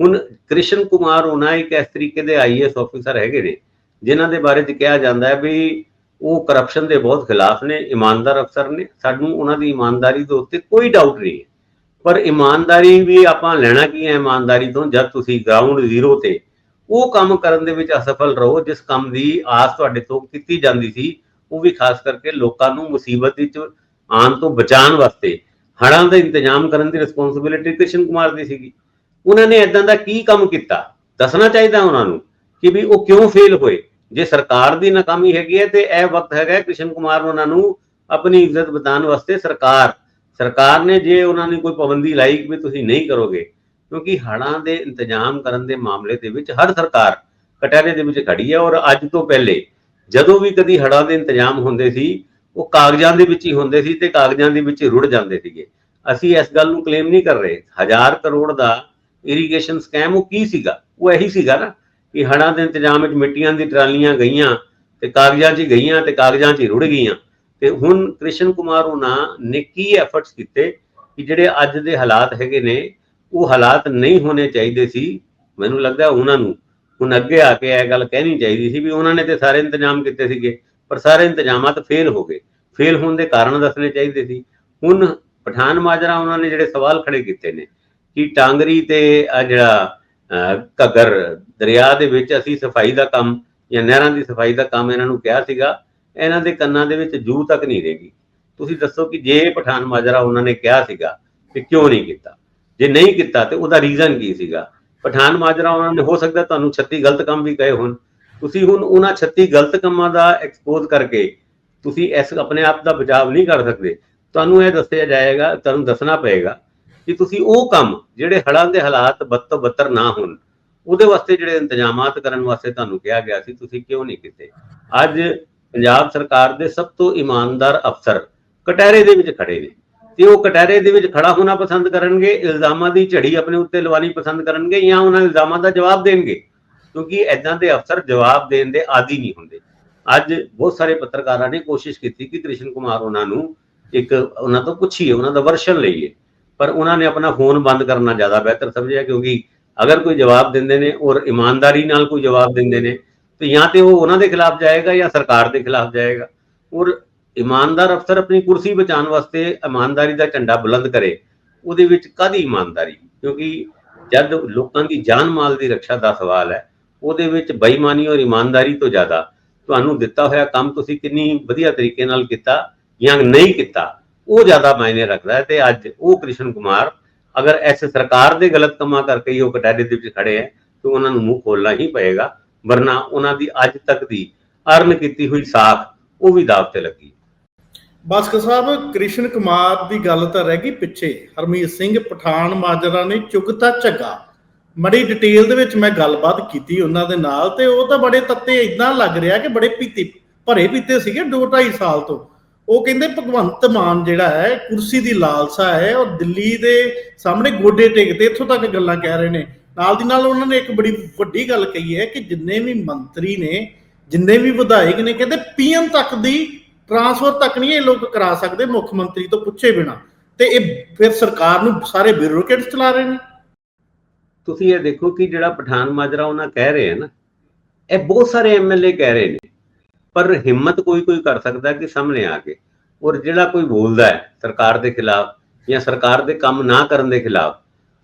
ਹੁਣ ਕ੍ਰਿਸ਼ਨ ਕੁਮਾਰ ਉਹਨਾਂ ਇੱਕ ਇਸ ਤਰੀਕੇ ਦੇ ਆਈਐਸ ਆਫੀਸਰ ਹੈਗੇ ਨੇ, ਜਿਨ੍ਹਾਂ ਦੇ ਬਾਰੇ ਚ ਕਿਹਾ ਜਾਂਦਾ ਹੈ ਵੀ ਉਹ ਕਰਪਸ਼ਨ ਦੇ ਬਹੁਤ ਖਿਲਾਫ ਨੇ, ਇਮਾਨਦਾਰ ਅਫਸਰ ਨੇ, ਸਾਨੂੰ ਉਹਨਾਂ ਦੀ ਇਮਾਨਦਾਰੀ ਦੇ ਉੱਤੇ ਕੋਈ ਡਾਊਟ ਨਹੀਂ ਹੈ। ਪਰ ਇਮਾਨਦਾਰੀ ਵੀ ਆਪਾਂ ਲੈਣਾ ਕੀ ਹੈ ਇਮਾਨਦਾਰੀ ਤੋਂ, ਜਦ ਤੁਸੀਂ ਗਰਾਊਂਡ ਜ਼ੀਰੋ ਤੇ ਉਹ ਕੰਮ ਕਰਨ ਦੇ ਵਿੱਚ ਅਸਫਲ ਰਹੋ, ਜਿਸ ਕੰਮ ਦੀ ਆਸ ਤੁਹਾਡੇ ਤੋਂ ਕੀਤੀ ਜਾਂਦੀ ਸੀ, ਉਹ ਵੀ ਖਾਸ ਕਰਕੇ ਲੋਕਾਂ ਨੂੰ ਮੁਸੀਬਤ ਵਿੱਚ ਆਉਣ ਤੋਂ ਬਚਾਉਣ ਵਾਸਤੇ, ਹੜ੍ਹਾਂ ਦਾ ਇੰਤਜ਼ਾਮ ਕਰਨ ਦੀ ਰਿਸਪੌਂਸਿਬਿਲਿਟੀ ਕ੍ਰਿਸ਼ਨ ਕੁਮਾਰ ਦੀ ਸੀਗੀ। ਉਹਨਾਂ ਨੇ ਇਦਾਂ ਦਾ ਕੀ ਕੰਮ ਕੀਤਾ? ਦੱਸਣਾ ਚਾਹੀਦਾ ਉਹਨਾਂ ਨੂੰ ਕਿ ਵੀ ਉਹ ਕਿਉਂ ਫੇਲ ਹੋਏ? ਜੇ ਸਰਕਾਰ ਦੀ ਨਾਕਾਮੀ ਹੈਗੀ ਹੈ ਤੇ ਇਹ ਵਕਤ ਹੈਗਾ ਕ੍ਰਿਸ਼ਨ ਕੁਮਾਰ ਉਹਨਾਂ ਨੂੰ ਆਪਣੀ ਇੱਜ਼ਤ ਬਚਾਉਣ ਵਾਸਤੇ ਸਰਕਾਰ। ਸਰਕਾਰ ਨੇ ਜੇ ਉਹਨਾਂ ਨੇ ਕੋਈ ਪਾਬੰਦੀ ਲਾਈ ਕਿ ਵੀ ਤੁਸੀਂ ਨਹੀਂ ਕਰੋਗੇ, ਕਿਉਂਕਿ ਹੜ੍ਹਾਂ ਦੇ ਇੰਤਜ਼ਾਮ ਕਰਨ ਦੇ ਮਾਮਲੇ ਦੇ ਵਿੱਚ ਹਰ ਸਰਕਾਰ ਕਟਹਿਰੇ ਦੇ ਵਿੱਚ ਖੜੀ ਹੈ ਔਰ ਅੱਜ ਤੋਂ ਪਹਿਲੇ ਜਦੋਂ ਵੀ ਕਦੀ ਹੜ੍ਹਾਂ ਦੇ ਇੰਤਜ਼ਾਮ ਹੁੰਦੇ ਸੀ, ਉਹ ਕਾਗਜ਼ਾਂ ਦੇ ਵਿੱਚ ਹੀ ਹੁੰਦੇ ਸੀ ਤੇ ਕਾਗਜ਼ਾਂ ਦੇ ਵਿੱਚ ਹੀ ਰੁੜ ਜਾਂਦੇ ਸੀਗੇ। ਅਸੀਂ ਇਸ ਗੱਲ ਨੂੰ ਕਲੇਮ ਨਹੀਂ ਕਰ ਰਹੇ। ਹਜ਼ਾਰ ਕਰੋੜ ਦਾ ਇਰੀਗੇਸ਼ਨ ਸਕੈਮ ਉਹ ਕੀ ਸੀਗਾ? ਉਹ ਇਹੀ ਸੀਗਾ ਨਾ ਕਿ ਹੜ੍ਹਾਂ ਦੇ ਇੰਤਜ਼ਾਮ ਵਿੱਚ ਮਿੱਟੀਆਂ ਦੀ ਟਰਾਲੀਆਂ ਗਈਆਂ ਤੇ ਕਾਗਜ਼ਾਂ 'ਚ ਗਈਆਂ ਤੇ ਕਾਗਜ਼ਾਂ 'ਚ ਰੁੜ ਗਈਆਂ। ਤੇ ਹੁਣ ਕ੍ਰਿਸ਼ਨ ਕੁਮਾਰ ਉਹਨਾਂ ਨੇ ਕੀ ਐਫਰਟਸ ਕੀਤੇ ਕਿ ਜਿਹੜੇ ਅੱਜ ਦੇ ਹਾਲਾਤ ਹੈਗੇ ਨੇ, ਉਹ ਹਾਲਾਤ ਨਹੀਂ ਹੋਣੇ ਚਾਹੀਦੇ ਸੀ। ਮੈਨੂੰ ਲੱਗਦਾ ਉਹਨਾਂ ਨੂੰ। ਹੁਣ ਅੱਗੇ ਆ ਕੇ ਇਹ ਗੱਲ ਕਹਿਣੀ ਚਾਹੀਦੀ ਸੀ ਵੀ ਉਹਨਾਂ ਨੇ ਤੇ ਸਾਰੇ ਇੰਤਜ਼ਾਮ ਕੀਤੇ ਸੀਗੇ, ਪਰ ਸਾਰੇ ਇੰਤਜ਼ਾਮਾਤ ਫੇਲ ਹੋ ਗਏ। ਫੇਲ ਹੋਣ ਦੇ ਕਾਰਨ ਦੱਸਣੇ ਚਾਹੀਦੇ ਸੀ। ਹੁਣ ਪਠਾਨ ਮਾਜਰਾ ਉਹਨਾਂ ਨੇ ਜਿਹੜੇ ਸਵਾਲ ਖੜੇ ਕੀਤੇ ਨੇ ਕਿ ਟਾਂਗਰੀ ਤੇ ਆ ਜਿਹੜਾ ਅਹ, ਘੱਗਰ ਦਰਿਆ ਦੇ ਵਿੱਚ ਅਸੀਂ ਸਫ਼ਾਈ ਦਾ ਕੰਮ ਜਾਂ ਨਹਿਰਾਂ ਦੀ ਸਫ਼ਾਈ ਦਾ ਕੰਮ ਇਹਨਾਂ ਨੂੰ ਕਿਹਾ ਸੀਗਾ ਇਹਨਾਂ ਦੇ ਕੰਨਾਂ ਦੇ ਵਿੱਚ ਜੂ ਤੱਕ ਨਹੀਂ ਰਹੇਗੀ ਤੁਸੀਂ ਦੱਸੋ ਕਿ ਜੇ ਪਠਾਨ ਮਾਜਰਾ ਉਹਨਾਂ ਨੇ ਕਿਹਾ ਸੀਗਾ ਕਿ ਕਿਉਂ ਨਹੀਂ ਕੀਤਾ? ਜੇ ਨਹੀਂ ਕੀਤਾ ਤੇ ਉਹਦਾ ਰੀਜ਼ਨ ਕੀ ਸੀਗਾ? ਪਠਾਨ ਮਾਜਰਾ ਉਹਨਾਂ ਨੇ ਹੋ ਸਕਦਾ ਤੁਹਾਨੂੰ 36 ਗਲਤ ਕੰਮ ਵੀ ਕਹੇ ਹੋਣ। ਤੁਸੀਂ ਹੁਣ ਉਹਨਾਂ 36 ਗਲਤ ਕੰਮਾਂ ਦਾ ਐਕਸਪੋਜ਼ ਕਰਕੇ ਤੁਸੀਂ ਇਸ ਆਪਣੇ ਆਪ ਦਾ ਬਚਾਅ ਨਹੀਂ ਕਰ ਸਕਦੇ। ਤੁਹਾਨੂੰ ਇਹ ਦੱਸਿਆ ਜਾਏਗਾ ਤੁਹਾਨੂੰ ਦੱਸਣਾ ਪਏਗਾ ਕਿ ਤੁਸੀਂ ਉਹ ਕੰਮ ਜਿਹੜੇ ਹੜ੍ਹਾਂ ਦੇ ਹਾਲਾਤ ਬਦ ਬੱਤਰ ਨਾ ਹੋਣ, ਉਹਦੇ ਵਾਸਤੇ ਜਿਹੜੇ ਇੰਤਜ਼ਾਮਾਤ ਕਰਨ ਵਾਸਤੇ ਤੁਹਾਨੂੰ ਕਿਹਾ ਗਿਆ ਸੀ, ਤੁਸੀਂ ਕਿਉਂ ਨਹੀਂ ਕੀਤੇ? ਅੱਜ ਪੰਜਾਬ ਸਰਕਾਰ ਦੇ ਸਭ ਤੋਂ ਇਮਾਨਦਾਰ ਅਫਸਰ ਕਟਹਿਰੇ ਦੇ ਵਿੱਚ ਖੜੇ ਨੇ। ਤੇ ਉਹ ਕਟਹਿਰੇ ਦੇ ਵਿੱਚ ਖੜਾ ਹੋਣਾ ਪਸੰਦ ਕਰਨਗੇ, ਇਲਜ਼ਾਮਾਂ ਦੀ ਝੜੀ ਆਪਣੇ ਉੱਤੇ ਲਵਾਣੀ ਪਸੰਦ ਕਰਨਗੇ ਜਾਂ ਉਹਨਾਂ ਇਲਜ਼ਾਮਾਂ ਦਾ ਜਵਾਬ ਦੇਣਗੇ? ਕਿਉਂਕਿ ਐਦਾਂ ਦੇ ਅਫਸਰ ਜਵਾਬ ਦੇਣ ਦੇ ਆਦੀ ਨਹੀਂ ਹੁੰਦੇ। ਅੱਜ ਬਹੁਤ ਸਾਰੇ ਪੱਤਰਕਾਰਾਂ ਨੇ ਕੋਸ਼ਿਸ਼ ਕੀਤੀ ਕਿ ਕ੍ਰਿਸ਼ਨ ਕੁਮਾਰ ਉਹਨਾਂ ਨੂੰ ਇੱਕ, ਉਹਨਾਂ ਤੋਂ ਪੁੱਛੀਏ, ਉਹਨਾਂ ਦਾ ਵਰਸ਼ਨ ਲਈਏ। ਪਰ ਉਹਨਾਂ ਨੇ ਆਪਣਾ ਫੋਨ ਬੰਦ ਕਰਨਾ ਜ਼ਿਆਦਾ ਬਿਹਤਰ ਸਮਝਿਆ ਕਿਉਂਕਿ ਅਗਰ ਕੋਈ ਜਵਾਬ ਦਿੰਦੇ ਨੇ ਔਰ ਇਮਾਨਦਾਰੀ ਨਾਲ ਕੋਈ ਜਵਾਬ ਦਿੰਦੇ ਨੇ, ਤੇ ਜਾਂ ਤੇ ਉਹ ਉਹਨਾਂ ਦੇ ਖਿਲਾਫ ਜਾਏਗਾ ਜਾਂ ਸਰਕਾਰ ਦੇ ਖਿਲਾਫ ਜਾਏਗਾ। ਔਰ ਇਮਾਨਦਾਰ ਅਫਸਰ ਆਪਣੀ ਕੁਰਸੀ ਬਚਾਉਣ ਵਾਸਤੇ ਇਮਾਨਦਾਰੀ ਦਾ ਝੰਡਾ ਬੁਲੰਦ ਕਰੇ, ਉਹਦੇ ਵਿੱਚ ਕਾਦੀ ਇਮਾਨਦਾਰੀ? ਕਿਉਂਕਿ ਜਦ ਲੋਕਾਂ ਦੀ ਜਾਨ ਮਾਲ ਦੀ ਰੱਖਿਆ ਦਾ ਸਵਾਲ ਹੈ, ਉਹਦੇ ਵਿੱਚ ਬੇਈਮਾਨੀ ਔਰ ਇਮਾਨਦਾਰੀ ਤੋਂ ਜ਼ਿਆਦਾ। ਤੁਹਾਨੂੰ ਦਿੱਤਾ ਹੋਇਆ ਕੰਮ ਤੁਸੀਂ ਕਿੰਨੀ ਵਧੀਆ ਤਰੀਕੇ ਨਾਲ ਕੀਤਾ ਜਾਂ ਨਹੀਂ ਕੀਤਾ ਉਹ ਜ਼ਿਆਦਾ ਮਾਇਨੇ ਰੱਖਦਾ ਹੈ ਤੇ ਅੱਜ ਉਹ ਕ੍ਰਿਸ਼ਨ ਕੁਮਾਰ ਅਗਰ ਐਸੇ ਸਰਕਾਰ ਦੇ ਗਲਤ ਕੰਮਾਂ ਕਰਕੇ ਹੀ ਉਹ ਕਟਾਰੇ ਦੇ ਵਿੱਚ ਖੜੇ ਹੈ, ਤਾਂ ਉਹਨਾਂ ਨੂੰ ਮੂੰਹ ਖੋਲਣਾ ਹੀ ਪਏਗਾ, ਵਰਨਾ ਉਹਨਾਂ ਦੀ ਅੱਜ ਤੱਕ ਦੀ ਅਰਨ ਕੀਤੀ ਹੋਈ ਸਾਖ ਉਹ ਵੀ ਦਾਅ ਤੇ ਲੱਗੀ। ਬਾਸਕਰ ਸਾਹਿਬ, ਕ੍ਰਿਸ਼ਨ ਕੁਮਾਰ ਦੀ ਗੱਲ ਤਾਂ ਰਹਿ ਗਈ ਪਿੱਛੇ। ਹਰਮੀਤ ਸਿੰਘ ਪਠਾਨ ਮਾਜਰਾ ਨੇ ਚੁਗਤਾ ਝੱਗਾ। ਬੜੀ ਡਿਟੇਲ ਦੇ ਵਿੱਚ ਮੈਂ ਗੱਲਬਾਤ ਕੀਤੀ ਉਹਨਾਂ ਦੇ ਨਾਲ ਤੇ ਉਹ ਤਾਂ ਬੜੇ ਤੱਤੇ ਇਦਾਂ ਲੱਗ ਰਿਹਾ ਕਿ ਬੜੇ ਪੀਤੇ, ਭਰੇ ਪੀਤੇ ਸੀਗੇ 2.5 ਸਾਲ ਤੋਂ। ਉਹ ਕਹਿੰਦੇ ਭਗਵੰਤ ਮਾਨ ਜਿਹੜਾ ਹੈ, ਕੁਰਸੀ ਦੀ ਲਾਲਸਾ ਹੈ, ਉਹ ਦਿੱਲੀ ਦੇ ਸਾਹਮਣੇ ਗੋਡੇ ਟੇਕਦੇ ਇੱਥੋਂ ਤੱਕ ਗੱਲਾਂ ਕਹਿ ਰਹੇ ਨੇ। ਨਾਲ ਦੀ ਨਾਲ ਉਹਨਾਂ ਨੇ ਇੱਕ ਬੜੀ ਵੱਡੀ ਗੱਲ ਕਹੀ ਹੈ ਕਿ ਜਿੰਨੇ ਵੀ ਮੰਤਰੀ ਨੇ, ਜਿੰਨੇ ਵੀ ਵਿਧਾਇਕ ਨੇ, ਕਹਿੰਦੇ ਪੀਐਮ ਤੱਕ ਦੀ ਟ੍ਰਾਂਸਫਰ ਤੱਕ ਨਹੀਂ ਇਹ ਲੋਕ ਕਰਾ ਸਕਦੇ ਮੁੱਖ ਮੰਤਰੀ ਤੋਂ ਪੁੱਛੇ ਬਿਨਾ। ਤੇ ਇਹ ਫਿਰ ਸਰਕਾਰ ਨੂੰ ਸਾਰੇ ਬਿਊਰੋਕਰੇਟਸ ਚਲਾ ਰਹੇ ਨੇ। ਤੁਸੀਂ ਇਹ ਦੇਖੋ ਕਿ ਜਿਹੜਾ ਪਠਾਨ ਮਾਜਰਾ ਉਹਨਾਂ ਕਹਿ ਰਹੇ ਹਨ ਇਹ ਬਹੁਤ ਸਾਰੇ ਐਮਐਲਏ ਕਹਿ ਰਹੇ ਨੇ। ਪਰ ਹਿੰਮਤ ਕੋਈ ਕੋਈ ਕਰ ਸਕਦਾ ਕਿ ਸਾਹਮਣੇ ਆ ਕੇ। ਔਰ ਜਿਹੜਾ ਕੋਈ ਬੋਲਦਾ ਹੈ ਸਰਕਾਰ ਦੇ ਖਿਲਾਫ ਜਾਂ ਸਰਕਾਰ ਦੇ ਕੰਮ ਨਾ ਕਰਨ ਦੇ ਖਿਲਾਫ,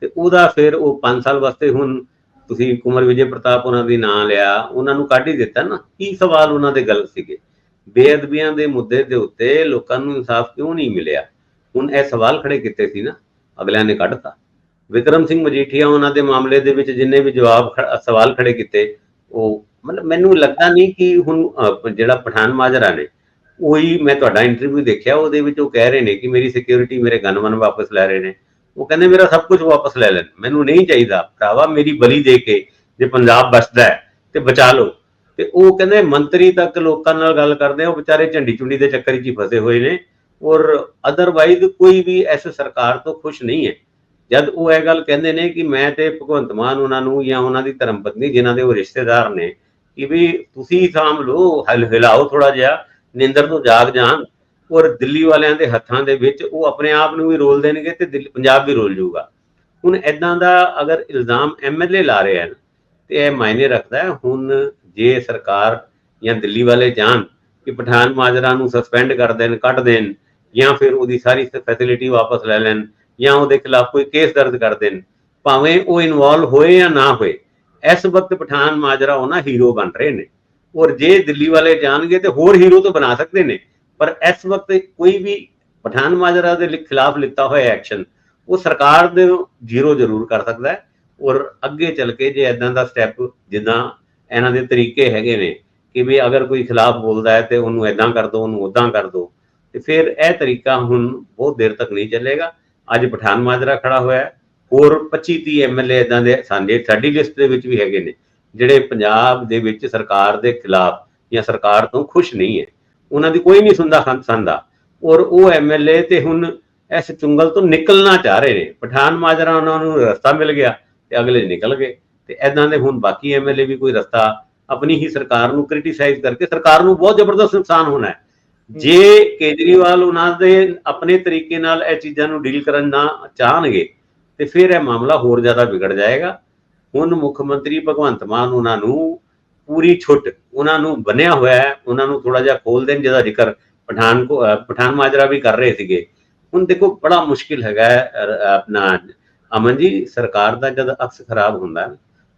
ਤੇ ਉਹਦਾ ਫਿਰ ਉਹ 5 ਸਾਲ ਵਾਸਤੇ ਹੁਣ ਤੁਸੀਂ ਕੁਮਰ ਵਿਜੇ ਪ੍ਰਤਾਪ ਉਹਨਾਂ ਦੀ ਨਾਂ ਲਿਆ, ਉਹਨਾਂ ਨੂੰ ਕੱਢ ਹੀ ਦਿੱਤਾ ਨਾ। ਕੀ ਸਵਾਲ ਉਹਨਾਂ ਦੇ ਗਲਤ ਸੀਗੇ? ਬੇਅਦਬੀਆਂ ਦੇ ਮੁੱਦੇ ਦੇ ਉੱਤੇ ਲੋਕਾਂ ਨੂੰ ਇਨਸਾਫ ਕਿਉਂ ਨਹੀਂ ਮਿਲਿਆ? ਹੁਣ ਇਹ ਸਵਾਲ ਖੜੇ ਕੀਤੇ ਸੀ ਨਾ, ਅਗਲਿਆਂ ਨੇ ਕੱਢਤਾ। ਵਿਕਰਮ ਸਿੰਘ ਮਜੀਠੀਆ ਉਹਨਾਂ ਦੇ ਮਾਮਲੇ ਦੇ ਵਿੱਚ ਜਿੰਨੇ ਵੀ ਜਵਾਬ ਸਵਾਲ ਖੜੇ ਕੀਤੇ, ਉਹ ਮਤਲਬ ਮੈਨੂੰ ਲੱਗਦਾ ਨਹੀਂ ਕਿ ਹੁਣ ਜਿਹੜਾ ਪਠਾਨ ਮਾਜਰਾ ਨੇ, ਉਹੀ ਮੈਂ ਤੁਹਾਡਾ ਇੰਟਰਵਿਊ ਦੇਖਿਆ, ਉਹਦੇ ਵਿੱਚ ਉਹ ਕਹਿ ਰਹੇ ਨੇ ਕਿ ਮੇਰੀ ਸਿਕਿਉਰਿਟੀ ਮੇਰੇ ਗਨਮਨ ਵਾਪਸ ਲੈ ਰਹੇ ਨੇ। ਉਹ ਕਹਿੰਦੇ ਮੇਰਾ ਸਭ ਕੁਝ ਵਾਪਸ ਲੈ ਲੈਣ। ਮੈਨੂੰ ਨਹੀਂ ਚਾਹੀਦਾ। ਭਰਾਵਾ, ਮੇਰੀ ਬਲੀ ਦੇ ਕੇ ਜੇ ਪੰਜਾਬ ਬਚਦਾ ਹੈ, ਤੇ ਬਚਾ ਲਓ। ਤੇ ਉਹ ਕਹਿੰਦੇ ਮੰਤਰੀ ਤੱਕ ਲੋਕਾਂ ਨਾਲ ਗੱਲ ਕਰਦੇ ਆ, ਉਹ ਵਿਚਾਰੇ ਝੰਡੀ ਚੁੰਡੀ ਦੇ ਚੱਕਰ 'ਚ ਹੀ ਫਸੇ ਹੋਏ ਨੇ। ਔਰ ਅਦਰਵਾਈਜ਼ ਕੋਈ ਵੀ ਐਸ ਸਰਕਾਰ ਤੋਂ ਖੁਸ਼ ਨਹੀਂ ਹੈ। ਜਦ ਉਹ ਇਹ ਗੱਲ ਕਹਿੰਦੇ ਨੇ ਕਿ ਮੈਂ ਤੇ ਭਗਵੰਤ ਮਾਨ ਉਹਨਾਂ ਨੂੰ ਜਾਂ ਉਹਨਾਂ ਦੀ ਧਰਮ ਪਤਨੀ, ਜਿਨ੍ਹਾਂ ਦੇ ਉਹ ਰਿਸ਼ਤੇਦਾਰ ਨੇ ਕਿ ਵੀ ਤੁਸੀਂ ਸਾਂਭ ਲਓ, ਹਲ ਹਿਲਾਓ ਥੋੜਾ ਜਿਹਾ, ਨਿੰਦਰ ਤੋਂ ਜਾਗ ਜਾਣ। ਔਰ ਦਿੱਲੀ ਵਾਲਿਆਂ ਦੇ ਹੱਥਾਂ ਦੇ ਵਿੱਚ ਉਹ ਆਪਣੇ ਆਪ ਨੂੰ ਵੀ ਰੋਲ ਦੇਣਗੇ ਤੇ ਪੰਜਾਬ ਵੀ ਰੋਲ ਜਾਊਗਾ ਹੁਣ ਇਦਾਂ ਦਾ ਅਗਰ ਇਲਜ਼ਾਮ ਐਮਐਲਏ ਲਾ ਰਹੇ ਹਨ ਤੇ ਇਹ ਮਾਇਨੇ ਰੱਖਦਾ ਹੈ, ਹੁਣ ਜੇ ਸਰਕਾਰ ਜਾਂ ਦਿੱਲੀ ਵਾਲੇ ਜਾਣ ਕਿ ਪਠਾਨ ਮਾਜਰਾ ਨੂੰ ਸਸਪੈਂਡ ਕਰ ਦੇਣ ਕੱਢ ਦੇਣ, ਜਾਂ ਫਿਰ ਉਹਦੀ ਸਾਰੀ ਫੈਸਿਲਿਟੀ ਵਾਪਸ ਲੈ ਲੈਣ, ਜਾਂ ਉਹਦੇ ਖਿਲਾਫ ਕੋਈ ਕੇਸ ਦਰਜ ਕਰ ਦੇਣ, ਭਾਵੇਂ ਉਹ ਇਨਵੋਲਵ ਹੋਏ ਜਾਂ ਨਾ ਹੋਏ ਇਸ ਵਕਤ ਪਠਾਨ ਮਾਜਰਾ ਉਹਨਾਂ ਹੀਰੋ ਬਣ ਰਹੇ ਨੇ। ਔਰ ਜੇ ਦਿੱਲੀ ਵਾਲੇ ਜਾਣਗੇ ਤੇ ਹੋਰ ਹੀਰੋ ਤਾਂ ਬਣਾ ਸਕਦੇ ਨੇ। ਪਰ ਇਸ ਵਕਤ ਕੋਈ ਵੀ ਪਠਾਨ ਮਾਜਰਾ ਦੇ ਖਿਲਾਫ ਲਿੱਤਾ ਹੋਇਆ ਐਕਸ਼ਨ, ਉਹ ਸਰਕਾਰ ਦੇ ਜ਼ੀਰੋ ਜ਼ਰੂਰ ਕਰ ਸਕਦਾ ਹੈ। ਔਰ ਅੱਗੇ ਚੱਲ ਕੇ ਜੇ ਇਦਾਂ ਦਾ ਸਟੈਪ, ਜਿੱਦਾਂ ਇਹਨਾਂ ਦੇ ਤਰੀਕੇ ਹੈਗੇ ਨੇ, ਕਿ ਵੀ ਅਗਰ ਕੋਈ ਖਿਲਾਫ ਬੋਲਦਾ ਹੈ ਤੇ ਉਹਨੂੰ ਇਦਾਂ ਕਰ ਦੋ, ਉਹਨੂੰ ਉਦਾਂ ਕਰ ਦੋ, ਤੇ ਫਿਰ ਇਹ ਤਰੀਕਾ ਹੁਣ ਬਹੁਤ ਦੇਰ ਤੱਕ ਨਹੀਂ ਚੱਲੇਗਾ। ਅੱਜ ਪਠਾਨ ਮਾਜਰਾ ਖੜਾ ਹੋਇਆ ਹੈ। ਹੋਰ 25 30 ਐਮਐਲਏ ਇਦਾਂ ਦੇ ਸਾਡੇ ਸਾਡੀ ਲਿਸਟ ਦੇ ਵਿੱਚ ਵੀ ਹੈਗੇ ਨੇ, ਜਿਹੜੇ ਪੰਜਾਬ ਦੇ ਵਿੱਚ ਸਰਕਾਰ ਦੇ ਖਿਲਾਫ ਜਾਂ ਸਰਕਾਰ ਤੋਂ ਖੁਸ਼ ਨਹੀਂ ਹੈ, ਉਹਨਾਂ ਦੀ ਕੋਈ ਨਹੀਂ ਸੁਣਦਾ ਖੰ- ਸੰਦਾ। ਔਰ ਉਹ ਐਮਐਲਏ ਤੇ ਹੁਣ ਇਸ ਚੁੰਗਲ ਤੋਂ ਨਿਕਲਣਾ ਚਾਹ ਰਹੇ ਨੇ। ਪਠਾਨ ਮਾਜਰਾ ਉਹਨਾਂ ਨੂੰ ਰਸਤਾ ਮਿਲ ਗਿਆ ਤੇ ਅਗਲੇ ਨਿਕਲ ਗਏ ਤੇ ਐਦਾਂ ਦੇ ਹੁਣ ਬਾਕੀ ਐਮਐਲਏ ਵੀ ਕੋਈ ਰਸਤਾ ਆਪਣੀ ਹੀ ਸਰਕਾਰ ਨੂੰ ਕ੍ਰਿਟਿਸਾਈਜ਼ ਕਰਕੇ ਸਰਕਾਰ ਨੂੰ ਬਹੁਤ ਜ਼ਬਰਦਸਤ ਨੁਕਸਾਨ ਹੋਣਾ ਹੈ। ਜੇ ਕੇਜਰੀਵਾਲ ਉਹਨਾਂ ਦੇ ਆਪਣੇ ਤਰੀਕੇ ਨਾਲ ਇਹ ਚੀਜ਼ਾਂ ਨੂੰ ਡੀਲ ਕਰਨ ਨਾ ਚਾਹਣਗੇ ਤੇ ਫਿਰ ਇਹ ਮਾਮਲਾ ਹੋਰ ਜ਼ਿਆਦਾ ਵਿਗੜ ਜਾਏਗਾ। ਹੁਣ ਮੁੱਖ ਮੰਤਰੀ ਭਗਵੰਤ ਮਾਨ ਉਹਨਾਂ ਨੂੰ ਪੂਰੀ ਛੁੱਟ, ਉਹਨਾਂ ਨੂੰ ਬਣਿਆ ਹੋਇਆ ਹੈ, ਉਹਨਾਂ ਨੂੰ ਥੋੜਾ ਜਿਹਾ ਖੋਲ ਦੇਣ ਜਿਹਦਾ ਜ਼ਿਕਰ ਪਠਾਨ ਕੋ ਪਠਾਨ ਮਾਜਰਾ ਵੀ ਕਰ ਰਹੇ ਸੀਗੇ। ਹੁਣ ਦੇਖੋ, ਬੜਾ ਮੁਸ਼ਕਿਲ ਹੈਗਾ ਆਪਣਾ ਅਮਨ ਜੀ, ਸਰਕਾਰ ਦਾ ਜਦ ਅਕਸ ਖਰਾਬ ਹੁੰਦਾ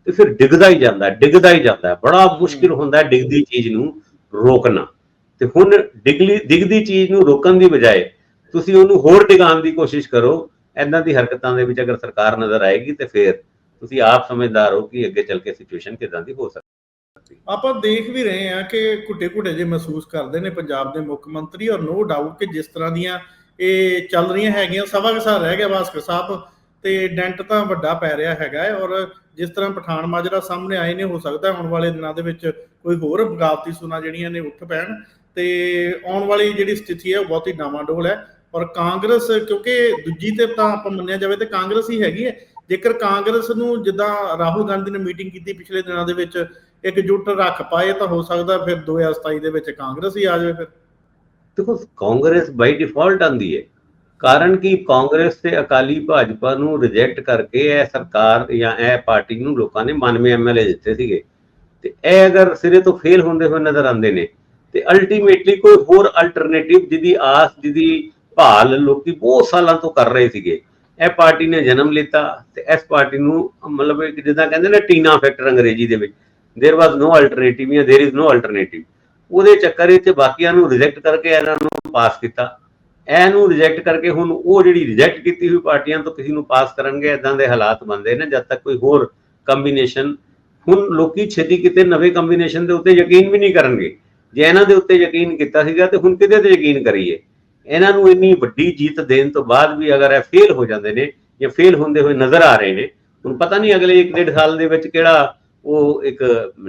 ਤੇ ਫਿਰ ਡਿੱਗਦਾ ਹੀ ਜਾਂਦਾ ਡਿੱਗਦਾ ਹੀ ਜਾਂਦਾ ਬੜਾ ਮੁਸ਼ਕਿਲ ਹੁੰਦਾ ਡਿੱਗਦੀ ਚੀਜ਼ ਨੂੰ ਰੋਕਣਾ। ਤੇ ਹੁਣ ਡਿੱਗਲੀ, ਡਿੱਗਦੀ ਚੀਜ਼ ਨੂੰ ਰੋਕਣ ਦੀ ਬਜਾਏ ਤੁਸੀਂ ਉਹਨੂੰ ਹੋਰ ਡਿਗਾਉਣ ਦੀ ਕੋਸ਼ਿਸ਼ ਕਰੋ ਐਦਾਂ ਦੀ ਹਰਕਤਾਂ ਦੇ ਵਿੱਚ ਅਗਰ ਸਰਕਾਰ ਨਜ਼ਰ ਆਏਗੀ ਤੇ ਫਿਰ ਤੁਸੀਂ ਆਪ ਸਮਝਦਾਰ ਹੋ ਕਿ ਅੱਗੇ ਚੱਲ ਕੇ ਸਿਚੁਏਸ਼ਨ ਕਿਦਾਂ ਦੀ ਹੋ ਸਕਦੀ ਆਪਾਂ ਦੇਖ ਵੀ ਰਹੇ ਹਾਂ ਕਿ ਘੁੱਟੇ ਘੁੱਟੇ ਜੇ ਮਹਿਸੂਸ ਕਰਦੇ ਨੇ ਪੰਜਾਬ ਦੇ ਮੁੱਖ ਮੰਤਰੀ ਔਰ ਨੋ ਡਾਊਟ ਕਿ ਜਿਸ ਤਰ੍ਹਾਂ ਦੀਆਂ ਇਹ ਚੱਲ ਰਹੀਆਂ ਹੈਗੀਆਂ ਸਵਾ ਕਸਾ ਰਹਿ ਗਿਆ ਭਾਸਕਰ ਸਾਹਿਬ ਤੇ ਡੈਂਟ ਤਾਂ ਵੱਡਾ ਪੈ ਰਿਹਾ ਹੈਗਾ ਔਰ ਜਿਸ ਤਰ੍ਹਾਂ ਪਠਾਨ ਮਾਜਰਾ ਸਾਹਮਣੇ ਆਏ ਨੇ, ਹੋ ਸਕਦਾ ਆਉਣ ਵਾਲੇ ਦਿਨਾਂ ਦੇ ਵਿੱਚ ਕੋਈ ਹੋਰ ਬਗਾਵਤੀ ਸੁਨਾ ਜਿਹੜੀਆਂ ਨੇ ਉੱਠ ਪੈਣ ਤੇ ਆਉਣ ਵਾਲੀ ਜਿਹੜੀ ਸਥਿਤੀ ਹੈ ਉਹ ਬਹੁਤ ਹੀ ਡਾਮਾਡੋਲ ਹੈ। ਔਰ ਕਾਂਗਰਸ, ਕਿਉਂਕਿ ਦੂਜੀ ਤੇ ਤਾਂ ਆਪਾਂ ਮੰਨਿਆ ਜਾਵੇ ਤੇ ਕਾਂਗਰਸ ਹੀ ਹੈਗੀ ਹੈ। ਜੇਕਰ ਕਾਂਗਰਸ ਨੂੰ ਜਿੱਦਾਂ ਰਾਹੁਲ ਗਾਂਧੀ ਨੇ ਮੀਟਿੰਗ ਕੀਤੀ ਪਿਛਲੇ ਦਿਨਾਂ ਦੇ ਵਿੱਚ ਇਕਜੁੱਟ ਰੱਖ ਪਾਏ ਤਾਂ ਹੋ ਸਕਦਾ ਫਿਰ 2027 ਦੇ ਵਿੱਚ ਕਾਂਗਰਸ ਹੀ ਆ ਜਾਵੇ ਫਿਰ। ਦੇਖੋ, ਕਾਂਗਰਸ ਬਾਈ ਡਿਫਾਲਟ ਆਂਦੀ ਹੈ। ਕਾਰਨ ਕਿ? ਕਾਂਗਰਸ ਤੇ ਅਕਾਲੀ ਭਾਜਪਾ ਨੂੰ ਰਿਜੈਕਟ ਕਰਕੇ ਇਹ ਸਰਕਾਰ ਜਾਂ ਇਹ ਪਾਰਟੀ ਨੂੰ ਲੋਕਾਂ ਨੇ 92 ਐਮਐਲਏ ਦਿੱਤੇ ਸੀਗੇ। ਤੇ ਇਹ ਅਗਰ ਸਿਰੇ ਤੋਂ ਫੇਲ ਹੁੰਦੇ ਹੋਏ ਨਜ਼ਰ ਆਉਂਦੇ ਨੇ, ਤੇ ਅਲਟੀਮੇਟਲੀ ਕੋਈ ਹੋਰ ਅਲਟਰਨੇਟਿਵ ਜਿਹਦੀ ਆਸ, ਜਿਹਦੀ ਭਾਲ ਲੋਕੀ ਬਹੁਤ ਸਾਲਾਂ ਤੋਂ ਕਰ ਰਹੇ ਸੀਗੇ ਇਹ ਪਾਰਟੀ ਨੇ ਜਨਮ ਲਿੱਤਾ ਤੇ ਇਸ ਪਾਰਟੀ ਨੂੰ ਮਤਲਬ ਇੱਕ ਜਿੱਦਾਂ ਕਹਿੰਦੇ ਨੇ ਟੀਨਾ ਫੈਕਟਰ ਅੰਗਰੇਜ਼ੀ ਦੇ ਵਿੱਚ देयर वाज नो ਅਲਟਰਨੇਟਿਵ ਜਾਂ देयर इज नो ਅਲਟਰਨੇਟਿਵ ਉਹਦੇ ਚੱਕਰ ਵਿੱਚ ਬਾਕੀਆਂ ਨੂੰ ਰਿਜੈਕਟ ਕਰਕੇ ਇਹਨਾਂ ਨੂੰ ਪਾਸ ਕੀਤਾ ਇਹਨੂੰ ਰਿਜੈਕਟ ਕਰਕੇ ਹੁਣ ਉਹ ਜਿਹੜੀ ਰਿਜੈਕਟ ਕੀਤੀ ਹੋਈ ਪਾਰਟੀਆਂ ਤੋਂ ਕਿਸੇ ਨੂੰ ਪਾਸ ਕਰਨਗੇ ਇਦਾਂ ਦੇ ਹਾਲਾਤ ਬਣਦੇ ਨੇ ਜਦ ਤੱਕ ਕੋਈ ਹੋਰ ਕੰਬੀਨੇਸ਼ਨ ਹੁਣ ਲੋਕੀ ਛੇਤੀ ਕਿਤੇ ਨਵੇਂ ਕੰਬੀਨੇਸ਼ਨ ਦੇ ਉੱਤੇ ਯਕੀਨ ਵੀ ਨਹੀਂ ਕਰਨਗੇ ਜੇ ਇਹਨਾਂ ਦੇ ਉੱਤੇ ਯਕੀਨ ਕੀਤਾ ਸੀਗਾ ਤੇ ਹੁਣ ਕਿਹਦੇ ਤੇ ਯਕੀਨ ਕਰੀਏ ਇਹਨਾਂ ਨੂੰ ਇੰਨੀ ਵੱਡੀ ਜੀਤ ਦੇਣ ਤੋਂ ਬਾਅਦ ਵੀ ਅਗਰ ਇਹ ਫੇਲ ਹੋ ਜਾਂਦੇ ਨੇ, ਜਾਂ ਫੇਲ ਹੁੰਦੇ ਹੋਏ ਨਜ਼ਰ ਆ ਰਹੇ ਨੇ, ਹੁਣ ਪਤਾ ਨਹੀਂ ਅਗਲੇ 1.5 ਸਾਲ ਦੇ ਵਿੱਚ ਕਿਹੜਾ ਉਹ ਇੱਕ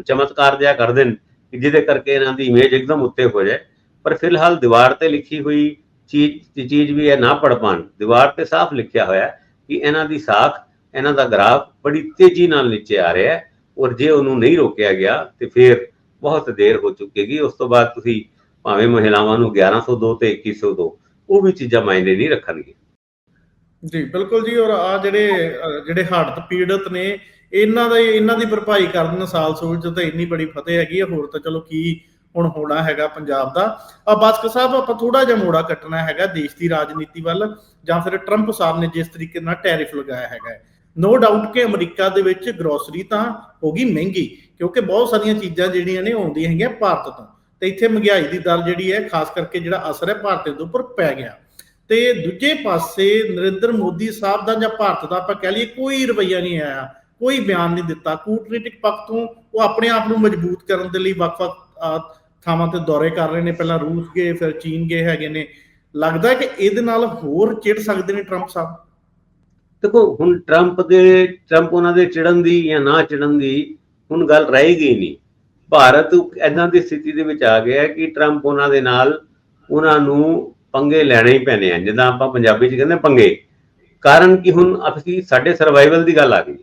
ਚਮਤਕਾਰ ਜਿਹਾ ਕਰ ਦੇਣ ਜਿਹਦੇ ਕਰਕੇ ਇਹਨਾਂ ਦੀ ਇਮੇਜ ਇੱਕਦਮ ਉੱਤੇ ਹੋ ਜਾਏ। ਪਰ ਫਿਲਹਾਲ ਦੀਵਾਰ ਤੇ ਲਿਖੀ ਹੋਈ ਚੀਜ਼ ਚੀਜ਼ ਵੀ ਇਹ ਨਾ ਪੜ ਪਾਣ ਦੀਵਾਰ ਤੇ ਸਾਫ਼ ਲਿਖਿਆ ਹੋਇਆ ਕਿ ਇਹਨਾਂ ਦੀ ਸਾਖ, ਇਹਨਾਂ ਦਾ ਗ੍ਰਾਫ ਬੜੀ ਤੇਜ਼ੀ ਨਾਲ ਨੀਚੇ ਆ ਰਿਹਾ ਹੈ ਔਰ ਜੇ ਉਹਨੂੰ ਨਹੀਂ ਰੋਕਿਆ ਗਿਆ ਤੇ ਫਿਰ ਬਹੁਤ ਦੇਰ ਹੋ ਚੁੱਕੇਗੀ। ਉਸ ਤੋਂ ਬਾਅਦ ਤੁਸੀਂ ਭਾਵੇਂ ਮਹਿਲਾਵਾਂ ਨੂੰ 1102 ਤੇ 2102 ਉਹ ਵੀ ਚੀਜ਼ਾਂ ਮਾਇਨੇ ਨਹੀਂ ਰੱਖਣਗੇ ਜੀ, ਬਿਲਕੁਲ ਜੀ, ਔਰ ਆ ਜਿਹੜੇ ਜਿਹੜੇ ਹੜ੍ਹ ਪੀੜਤ ਨੇ, ਇਹਨਾਂ ਦਾ ਇਹਨਾਂ ਦੀ ਭਰਪਾਈ ਕਰਨ ਸਾਲ ਸੂਰਜ ਤੇ ਇੰਨੀ ਬੜੀ ਫਤਿਹ ਹੈਗੀ ਹੈ ਹੋਰ ਤਾਂ ਚਲੋ ਕੀ ਹੁਣ ਹੋਣਾ ਹੈਗਾ ਪੰਜਾਬ ਦਾ। ਆ ਬਾਸਕ ਸਾਹਿਬ, ਆਪਾਂ ਥੋੜਾ ਜਿਹਾ ਮੋੜਾ ਕੱਟਣਾ ਹੈਗਾ ਦੇਸ਼ ਦੀ ਰਾਜਨੀਤੀ ਵੱਲ, ਜਾਂ ਫਿਰ ਟਰੰਪ ਸਾਹਿਬ ਨੇ ਜਿਸ ਤਰੀਕੇ ਨਾਲ ਟੈਰਿਫ ਲਗਾਇਆ ਹੈਗਾ ਨੋ ਡਾਊਟ ਕਿ ਅਮਰੀਕਾ ਦੇ ਵਿੱਚ ਗਰੋਸਰੀ ਤਾਂ ਹੋ ਗਈ ਮਹਿੰਗੀ, ਕਿਉਂਕਿ ਬਹੁਤ ਸਾਰੀਆਂ ਚੀਜ਼ਾਂ ਜਿਹੜੀਆਂ ਨੇ ਆਉਂਦੀਆਂ ਹੈਗੀਆਂ ਭਾਰਤ ਤੋਂ। ਤੇ ਇੱਥੇ ਮਹਿੰਗਾਈ ਦੀ ਦਰ ਜਿਹੜੀ ਹੈ, ਖਾਸ ਕਰਕੇ ਜਿਹੜਾ ਅਸਰ ਹੈ ਭਾਰਤ ਦੇ ਉੱਪਰ ਪੈ ਗਿਆ। ਤੇ ਦੂਜੇ ਪਾਸੇ ਨਰਿੰਦਰ ਮੋਦੀ ਸਾਹਿਬ ਦਾ ਜਾਂ ਭਾਰਤ ਦਾ ਆਪਾਂ ਕਹਿ ਲਈਏ, ਕੋਈ ਰਵਈਆ ਨਹੀਂ ਆਇਆ। ਕੋਈ ਬਿਆਨ ਨਹੀਂ ਦਿੱਤਾ। ਕੂਟਨੀਤਿਕ ਪੱਖ ਤੋਂ ਉਹ ਆਪਣੇ ਆਪ ਨੂੰ ਮਜ਼ਬੂਤ ਕਰਨ ਦੇ ਲਈ ਵੱਖ-ਵੱਖ ਥਾਵਾਂ ਤੇ ਦੌਰੇ ਕਰ ਰਹੇ ਨੇ। ਪਹਿਲਾਂ ਰੂਸ ਗਏ, ਫਿਰ ਚੀਨ ਗਏ ਹੈਗੇ ਨੇ। ਲੱਗਦਾ ਕਿ ਇਹਦੇ ਨਾਲ ਹੋਰ ਚਿੜ ਸਕਦੇ ਨੇ ਟਰੰਪ ਸਾਹਿਬ? ਦੇਖੋ, ਹੁਣ ਟਰੰਪ ਦੇ, ਟਰੰਪ ਉਹਨਾਂ ਦੇ ਚਿੜਨ ਦੀ ਜਾਂ ਨਾ ਚਿੜਨ ਦੀ ਹੁਣ ਗੱਲ ਰਹੇਗੀ ਨਹੀਂ। ਭਾਰਤ ਐਦਾਂ ਦੀ ਸਥਿਤੀ ਦੇ ਵਿੱਚ ਆ ਗਿਆ ਕਿ ਟਰੰਪ ਉਹਨਾਂ ਦੇ ਨਾਲ ਉਹਨਾਂ ਨੂੰ ਪੰਗੇ ਲੈਣੇ ਹੀ ਪੈਣੇ ਆ, ਜਿੱਦਾਂ ਆਪਾਂ ਪੰਜਾਬੀ 'ਚ ਕਹਿੰਦੇ ਪੰਗੇ। ਕਾਰਨ ਕਿ ਹੁਣ ਅਸੀਂ ਸਾਡੇ ਸਰਵਾਈਵਲ ਦੀ ਗੱਲ ਆ ਗਈ।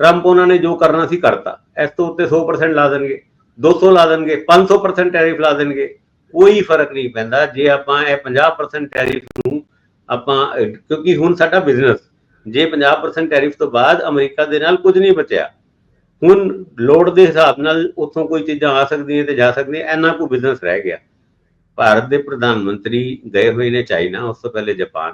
ਟਰੰਪ ਉਹਨਾਂ ਨੇ ਜੋ ਕਰਨਾ ਸੀ ਕਰਤਾ। ਇਸ ਤੋਂ ਉੱਤੇ 100% ਲਾ ਦੇਣਗੇ 200 ਲਾ ਦੇਣਗੇ 500% ਟੈਰਿਫ ਲਾ ਦੇਣਗੇ। ਕੋਈ ਫ਼ਰਕ ਨਹੀਂ ਪੈਂਦਾ। ਜੇ ਆਪਾਂ ਇਹ 50% ਟੈਰਿਫ ਨੂੰ ਆਪਾਂ, ਕਿਉਂਕਿ ਹੁਣ ਸਾਡਾ ਬਿਜ਼ਨਸ ਜੇ 50% ਟੈਰਿਫ ਤੋਂ ਬਾਅਦ ਅਮਰੀਕਾ ਦੇ ਨਾਲ ਕੁਝ ਨਹੀਂ ਬਚਿਆ। ਹੁਣ ਲੋਡ ਦੇ ਹਿਸਾਬ ਨਾਲ ਉੱਥੋਂ ਕੋਈ ਚੀਜ਼ਾਂ ਆ ਸਕਦੀਆਂ ਤੇ ਜਾ ਸਕਦੀਆਂ, ਇੰਨਾ ਕੋ ਬਿਜ਼ਨਸ ਰਹਿ ਗਿਆ। ਭਾਰਤ ਦੇ ਪ੍ਰਧਾਨ ਮੰਤਰੀ ਗਏ ਹੋਏ ਨੇ ਚਾਈਨਾ, ਉਸ ਤੋਂ ਪਹਿਲੇ ਜਾਪਾਨ।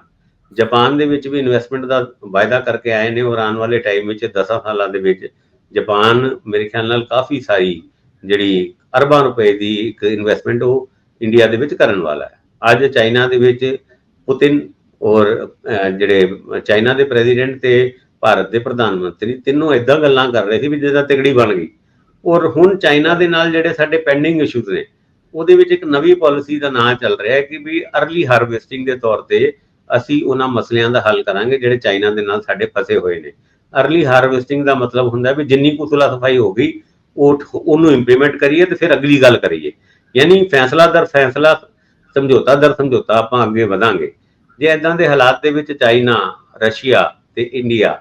ਜਾਪਾਨ ਦੇ ਵਿੱਚ ਵੀ ਇਨਵੈਸਟਮੈਂਟ ਦਾ ਵਾਅਦਾ ਕਰਕੇ ਆਏ ਨੇ ਔਰ ਆਉਣ ਵਾਲੇ ਟਾਈਮ ਵਿੱਚ 10 ਸਾਲਾਂ ਦੇ ਵਿੱਚ ਜਾਪਾਨ ਮੇਰੇ ਖਿਆਲ ਨਾਲ ਕਾਫੀ ਸਾਰੀ ਜਿਹੜੀ ਅਰਬਾਂ ਰੁਪਏ ਦੀ ਇੱਕ ਇਨਵੈਸਟਮੈਂਟ ਉਹ ਇੰਡੀਆ ਦੇ ਵਿੱਚ ਕਰਨ ਵਾਲਾ ਹੈ। ਅੱਜ ਚਾਈਨਾ ਦੇ ਵਿੱਚ ਪੁਤਿਨ ਔਰ ਜਿਹੜੇ ਚਾਈਨਾ ਦੇ ਪ੍ਰੈਜ਼ੀਡੈਂਟ ਤੇ ਭਾਰਤ ਦੇ ਪ੍ਰਧਾਨ ਮੰਤਰੀ, ਤਿੰਨੋਂ ਇਦਾਂ ਗੱਲਾਂ ਕਰ ਰਹੇ ਸੀ ਵੀ ਜਿਹਦਾ ਤਿਗੜੀ ਬਣ ਗਈ। ਔਰ ਹੁਣ ਚਾਈਨਾ ਦੇ ਨਾਲ ਜਿਹੜੇ ਸਾਡੇ ਪੈਂਡਿੰਗ ਇਸ਼ੂਜ਼ ਨੇ, ਉਹਦੇ ਵਿੱਚ ਇੱਕ ਨਵੀਂ ਪਾਲਿਸੀ ਦਾ ਨਾਂ ਚੱਲ ਰਿਹਾ ਹੈ ਕਿ ਵੀ ਅਰਲੀ ਹਾਰਵੈਸਟਿੰਗ ਦੇ ਤੌਰ ਤੇ ਅਸੀਂ ਉਹਨਾਂ ਮਸਲਿਆਂ ਦਾ ਹੱਲ ਕਰਾਂਗੇ ਜਿਹੜੇ ਚਾਈਨਾ ਦੇ ਨਾਲ ਸਾਡੇ ਫਸੇ ਹੋਏ ਨੇ। ਅਰਲੀ ਹਾਰਵੈਸਟਿੰਗ ਦਾ ਮਤਲਬ ਹੁੰਦਾ ਵੀ ਜਿੰਨੀ ਕੁ ਸੁਲਾ ਸਫ਼ਾਈ ਹੋ ਗਈ, ਉਹ ਉਹਨੂੰ ਇੰਪਲੀਮੈਂਟ ਕਰੀਏ ਤੇ ਫਿਰ ਅਗਲੀ ਗੱਲ ਕਰੀਏ। ਯਾਨੀ ਫੈਸਲਾ ਦਰ ਫੈਸਲਾ, ਸਮਝੌਤਾ ਦਰ ਸਮਝੌਤਾ ਆਪਾਂ ਅੱਗੇ ਵਧਾਂਗੇ। ਜੇ ਇਦਾਂ ਦੇ ਹਾਲਾਤ ਦੇ ਵਿੱਚ ਚਾਈਨਾ, ਰਸ਼ੀਆ ਤੇ ਇੰਡੀਆ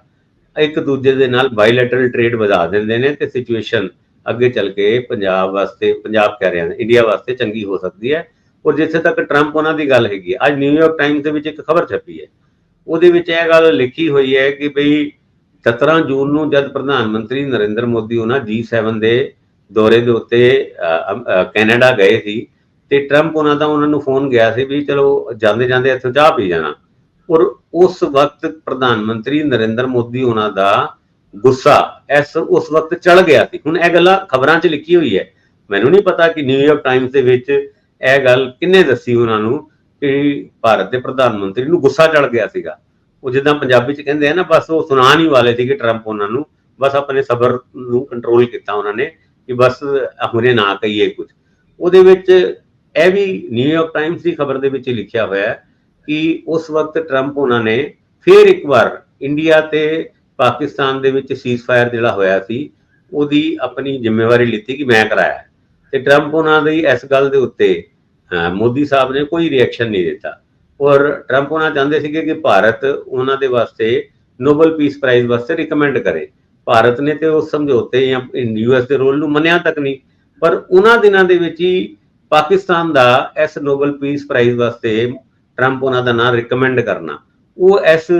ਇੱਕ ਦੂਜੇ ਦੇ ਨਾਲ ਬਾਇਲੈਟਰਲ ਟ੍ਰੇਡ ਵਧਾ ਦਿੰਦੇ ਨੇ ਤੇ ਸਿਚੁਏਸ਼ਨ ਅੱਗੇ ਚੱਲ ਕੇ ਪੰਜਾਬ ਵਾਸਤੇ, ਪੰਜਾਬ ਕਹਿ ਰਿਹਾ ਇੰਡੀਆ ਵਾਸਤੇ ਚੰਗੀ ਹੋ ਸਕਦੀ ਹੈ। ਔਰ ਜਿੱਥੇ ਤੱਕ ਟਰੰਪ ਉਹਨਾਂ ਦੀ ਗੱਲ ਹੈਗੀ ਅੱਜ ਨਿਊਯਾਰਕ ਟਾਈਮਸ ਦੇ ਵਿੱਚ ਇੱਕ ਖਬਰ ਛਪੀ ਹੈ। ਉਹਦੇ ਵਿੱਚ ਇਹ ਗੱਲ ਲਿਖੀ ਹੋਈ ਹੈ ਕਿ ਭਈ 17 ਜੂਨ ਨੂੰ ਜਦ ਪ੍ਰਧਾਨ ਮੰਤਰੀ ਨਰਿੰਦਰ ਮੋਦੀ ਉਹਨਾਂ G7 ਦੇ ਦੌਰੇ ਦੇ ਉੱਤੇ ਕੈਨੇਡਾ ਗਏ ਸੀ ਤੇ ਟਰੰਪ ਉਹਨਾਂ ਦਾ ਉਹਨਾਂ ਨੂੰ ਫੋਨ ਗਿਆ ਸੀ ਵੀ ਚਲੋ ਜਾਂਦੇ ਜਾਂਦੇ ਇੱਥੋਂ ਚਾਹ ਪੀ ਜਾਣਾ। ਔਰ ਉਸ ਵਕਤ ਪ੍ਰਧਾਨ ਮੰਤਰੀ ਨਰਿੰਦਰ ਮੋਦੀ ਉਹਨਾਂ ਦਾ ਗੁੱਸਾ ਇਸ ਉਸ ਵਕਤ ਚੜ ਗਿਆ ਸੀ। ਹੁਣ ਇਹ ਗੱਲਾਂ ਖਬਰਾਂ 'ਚ ਲਿਖੀ ਹੋਈ ਹੈ। ਮੈਨੂੰ ਨਹੀਂ ਪਤਾ ਕਿ ਨਿਊਯਾਰਕ ਟਾਈਮਸ ਦੇ ਵਿੱਚ ਇਹ ਗੱਲ ਕਿੰਨੇ ਦੱਸੀ ਉਹਨਾਂ ਨੂੰ ਕਿ ਭਾਰਤ ਦੇ ਪ੍ਰਧਾਨ ਮੰਤਰੀ ਨੂੰ ਗੁੱਸਾ ਚੜ ਗਿਆ ਸੀਗਾ। ਉਹ ਜਿੱਦਾਂ ਪੰਜਾਬੀ 'ਚ ਕਹਿੰਦੇ ਆ ਨਾ, ਬਸ ਉਹ ਸੁਣਾਉਣ ਹੀ ਵਾਲੇ ਸੀਗੇ ਟਰੰਪ ਉਹਨਾਂ ਨੂੰ। ਬਸ ਆਪਣੇ ਸਬਰ ਨੂੰ ਕੰਟਰੋਲ ਕੀਤਾ ਉਹਨਾਂ ਨੇ ਕਿ ਬਸ ਹੁਣੇ ਨਾ ਕਹੀਏ ਕੁਝ ਉਹਦੇ ਵਿੱਚ ਇਹ ਵੀ ਨਿਊਯਾਰਕ ਟਾਈਮਸ ਦੀ ਖਬਰ ਦੇ ਵਿੱਚ ਲਿਖਿਆ ਹੋਇਆ ਹੈ ਕਿ ਉਸ ਵਕਤ ਟਰੰਪ ਉਹਨਾਂ ਨੇ ਫਿਰ ਇੱਕ ਵਾਰ ਇੰਡੀਆ ਤੇ ਪਾਕਿਸਤਾਨ ਦੇ ਵਿੱਚ ਸੀਜ਼ਫਾਇਰ ਜਿਹੜਾ ਹੋਇਆ ਸੀ, ਉਹਦੀ ਆਪਣੀ ਜ਼ਿੰਮੇਵਾਰੀ ਲਿੱਤੀ ਕਿ ਮੈਂ ਕਰਾਇਆ। ਤੇ ਟਰੰਪ ਉਹਨਾਂ ਦੀ ਇਸ ਗੱਲ ਦੇ ਉੱਤੇ ਮੋਦੀ ਸਾਹਿਬ ਨੇ ਕੋਈ ਰਿਐਕਸ਼ਨ ਨਹੀਂ ਦਿੱਤਾ। ਔਰ ਟਰੰਪ ਉਹਨਾਂ ਚਾਹੁੰਦੇ ਸੀਗੇ ਕਿ ਭਾਰਤ ਉਹਨਾਂ ਦੇ ਵਾਸਤੇ ਨੋਬਲ ਪੀਸ ਪ੍ਰਾਈਜ਼ ਵਾਸਤੇ ਰਿਕਮੈਂਡ ਕਰੇ। ਭਾਰਤ ਨੇ ਤੇ ਉਸ ਸਮਝੌਤੇ ਜਾਂ ਯੂਐਸ ਦੇ ਰੋਲ ਨੂੰ ਮੰਨਿਆ ਤੱਕ ਨਹੀਂ, ਪਰ ਉਹਨਾਂ ਦਿਨਾਂ ਦੇ ਵਿੱਚ ਹੀ ਪਾਕਿਸਤਾਨ ਦਾ ਇਸ ਨੋਬਲ ਪੀਸ ਪ੍ਰਾਈਜ਼ ਵਾਸਤੇ ਟਰੰਪ ਉਹਨਾਂ ਦਾ ਨਾਮ ਰਿਕਮੈਂਡ ਕਰਨਾ। ਉਹ ਇਸ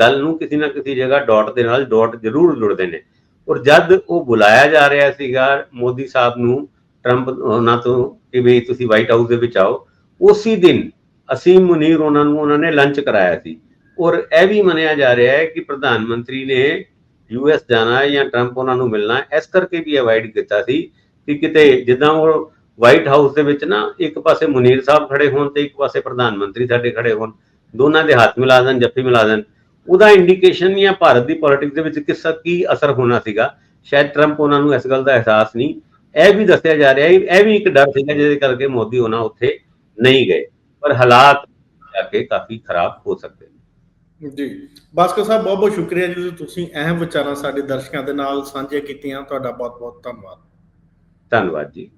ਗੱਲ ਨੂੰ ਕਿਸੇ ਨਾ ਕਿਸੇ ਜਗ੍ਹਾ ਡਾਟ ਦੇ ਨਾਲ ਡਾਟ ਜ਼ਰੂਰ ਜੁੜਦੇ ਨੇ। ਔਰ ਜਦ ਉਹ ਬੁਲਾਇਆ ਜਾ ਰਿਹਾ ਸੀਗਾ ਮੋਦੀ ਸਾਹਿਬ ਨੂੰ ਟਰੰਪ ਉਹਨਾਂ ਤੋਂ ਕਿ ਵੀ ਤੁਸੀਂ ਵਾਈਟ ਹਾਊਸ ਦੇ ਵਿੱਚ ਆਓ, ਉਸੇ ਦਿਨ ਅਸੀਮ ਮੁਨੀਰ ਉਹਨਾਂ ਨੂੰ ਉਹਨਾਂ ਨੇ ਲੰਚ ਕਰਾਇਆ ਸੀ। ਔਰ ਇਹ ਵੀ ਮੰਨਿਆ ਜਾ ਰਿਹਾ ਹੈ ਕਿ ਪ੍ਰਧਾਨ ਮੰਤਰੀ ਨੇ ਯੂਐਸ ਜਾਣਾ ਜਾਂ ਟਰੰਪ ਉਹਨਾਂ ਨੂੰ ਮਿਲਣਾ, ਇਸ ਕਰਕੇ ਵੀ ਅਵਾਇਡ ਕੀਤਾ ਸੀ ਕਿ ਕਿਤੇ ਜਿੱਦਾਂ ਉਹ ਵਾਈਟ ਹਾਊਸ ਦੇ ਵਿੱਚ ਨਾ ਇੱਕ ਪਾਸੇ ਮੁਨੀਰ ਸਾਹਿਬ ਖੜੇ ਹੋਣ ਤੇ ਇੱਕ ਪਾਸੇ ਪ੍ਰਧਾਨ ਮੰਤਰੀ ਸਾਡੇ ਖੜੇ ਹੋਣ ਦੋਨਾਂ ਦੇ ਹੱਥ ਮਿਲਾ ਦੇਣ ਜੱਫੀ ਮਿਲਾ ਦੇਣ। ਉਹਦਾ ਇੰਡੀਕੇਸ਼ਨ ਜਾਂ ਭਾਰਤ ਦੀ ਪੋਲਿਟਿਕਸ ਦੇ ਵਿੱਚ ਕਿਸ ਕੀ ਅਸਰ ਹੋਣਾ ਸੀਗਾ। ਸ਼ਾਇਦ ਟਰੰਪ ਉਹਨਾਂ ਨੂੰ ਇਸ ਗੱਲ ਦਾ ਅਹਿਸਾਸ ਨਹੀਂ। ਇਹ ਵੀ ਦੱਸਿਆ ਜਾ ਰਿਹਾ ਹੈ ਇਹ ਵੀ ਇੱਕ ਡਰ ਸੀਗਾ ਜਿਹਦੇ ਕਰਕੇ ਮੋਦੀ ਉਹਨਾਂ ਉੱਥੇ ਨਹੀਂ ਗਏ। ਪਰ ਹਾਲਾਤ ਜਾ ਕੇ ਕਾਫੀ ਖਰਾਬ ਹੋ ਸਕਦੇ ਨੇ। ਜੀ। ਬਾਸਕਰ ਸਾਹਿਬ ਬਹੁਤ ਬਹੁਤ ਸ਼ੁਕਰੀਆ ਜੀ ਤੁਸੀਂ ਅਹਿਮ ਵਿਚਾਰਾਂ ਸਾਡੇ ਦਰਸ਼ਕਾਂ ਦੇ ਨਾਲ ਸਾਂਝੇ ਕੀਤੀਆਂ। ਤੁਹਾਡਾ ਬਹੁਤ ਬਹੁਤ ਧੰਨਵਾਦ। ਧੰਨਵਾਦ ਜੀ।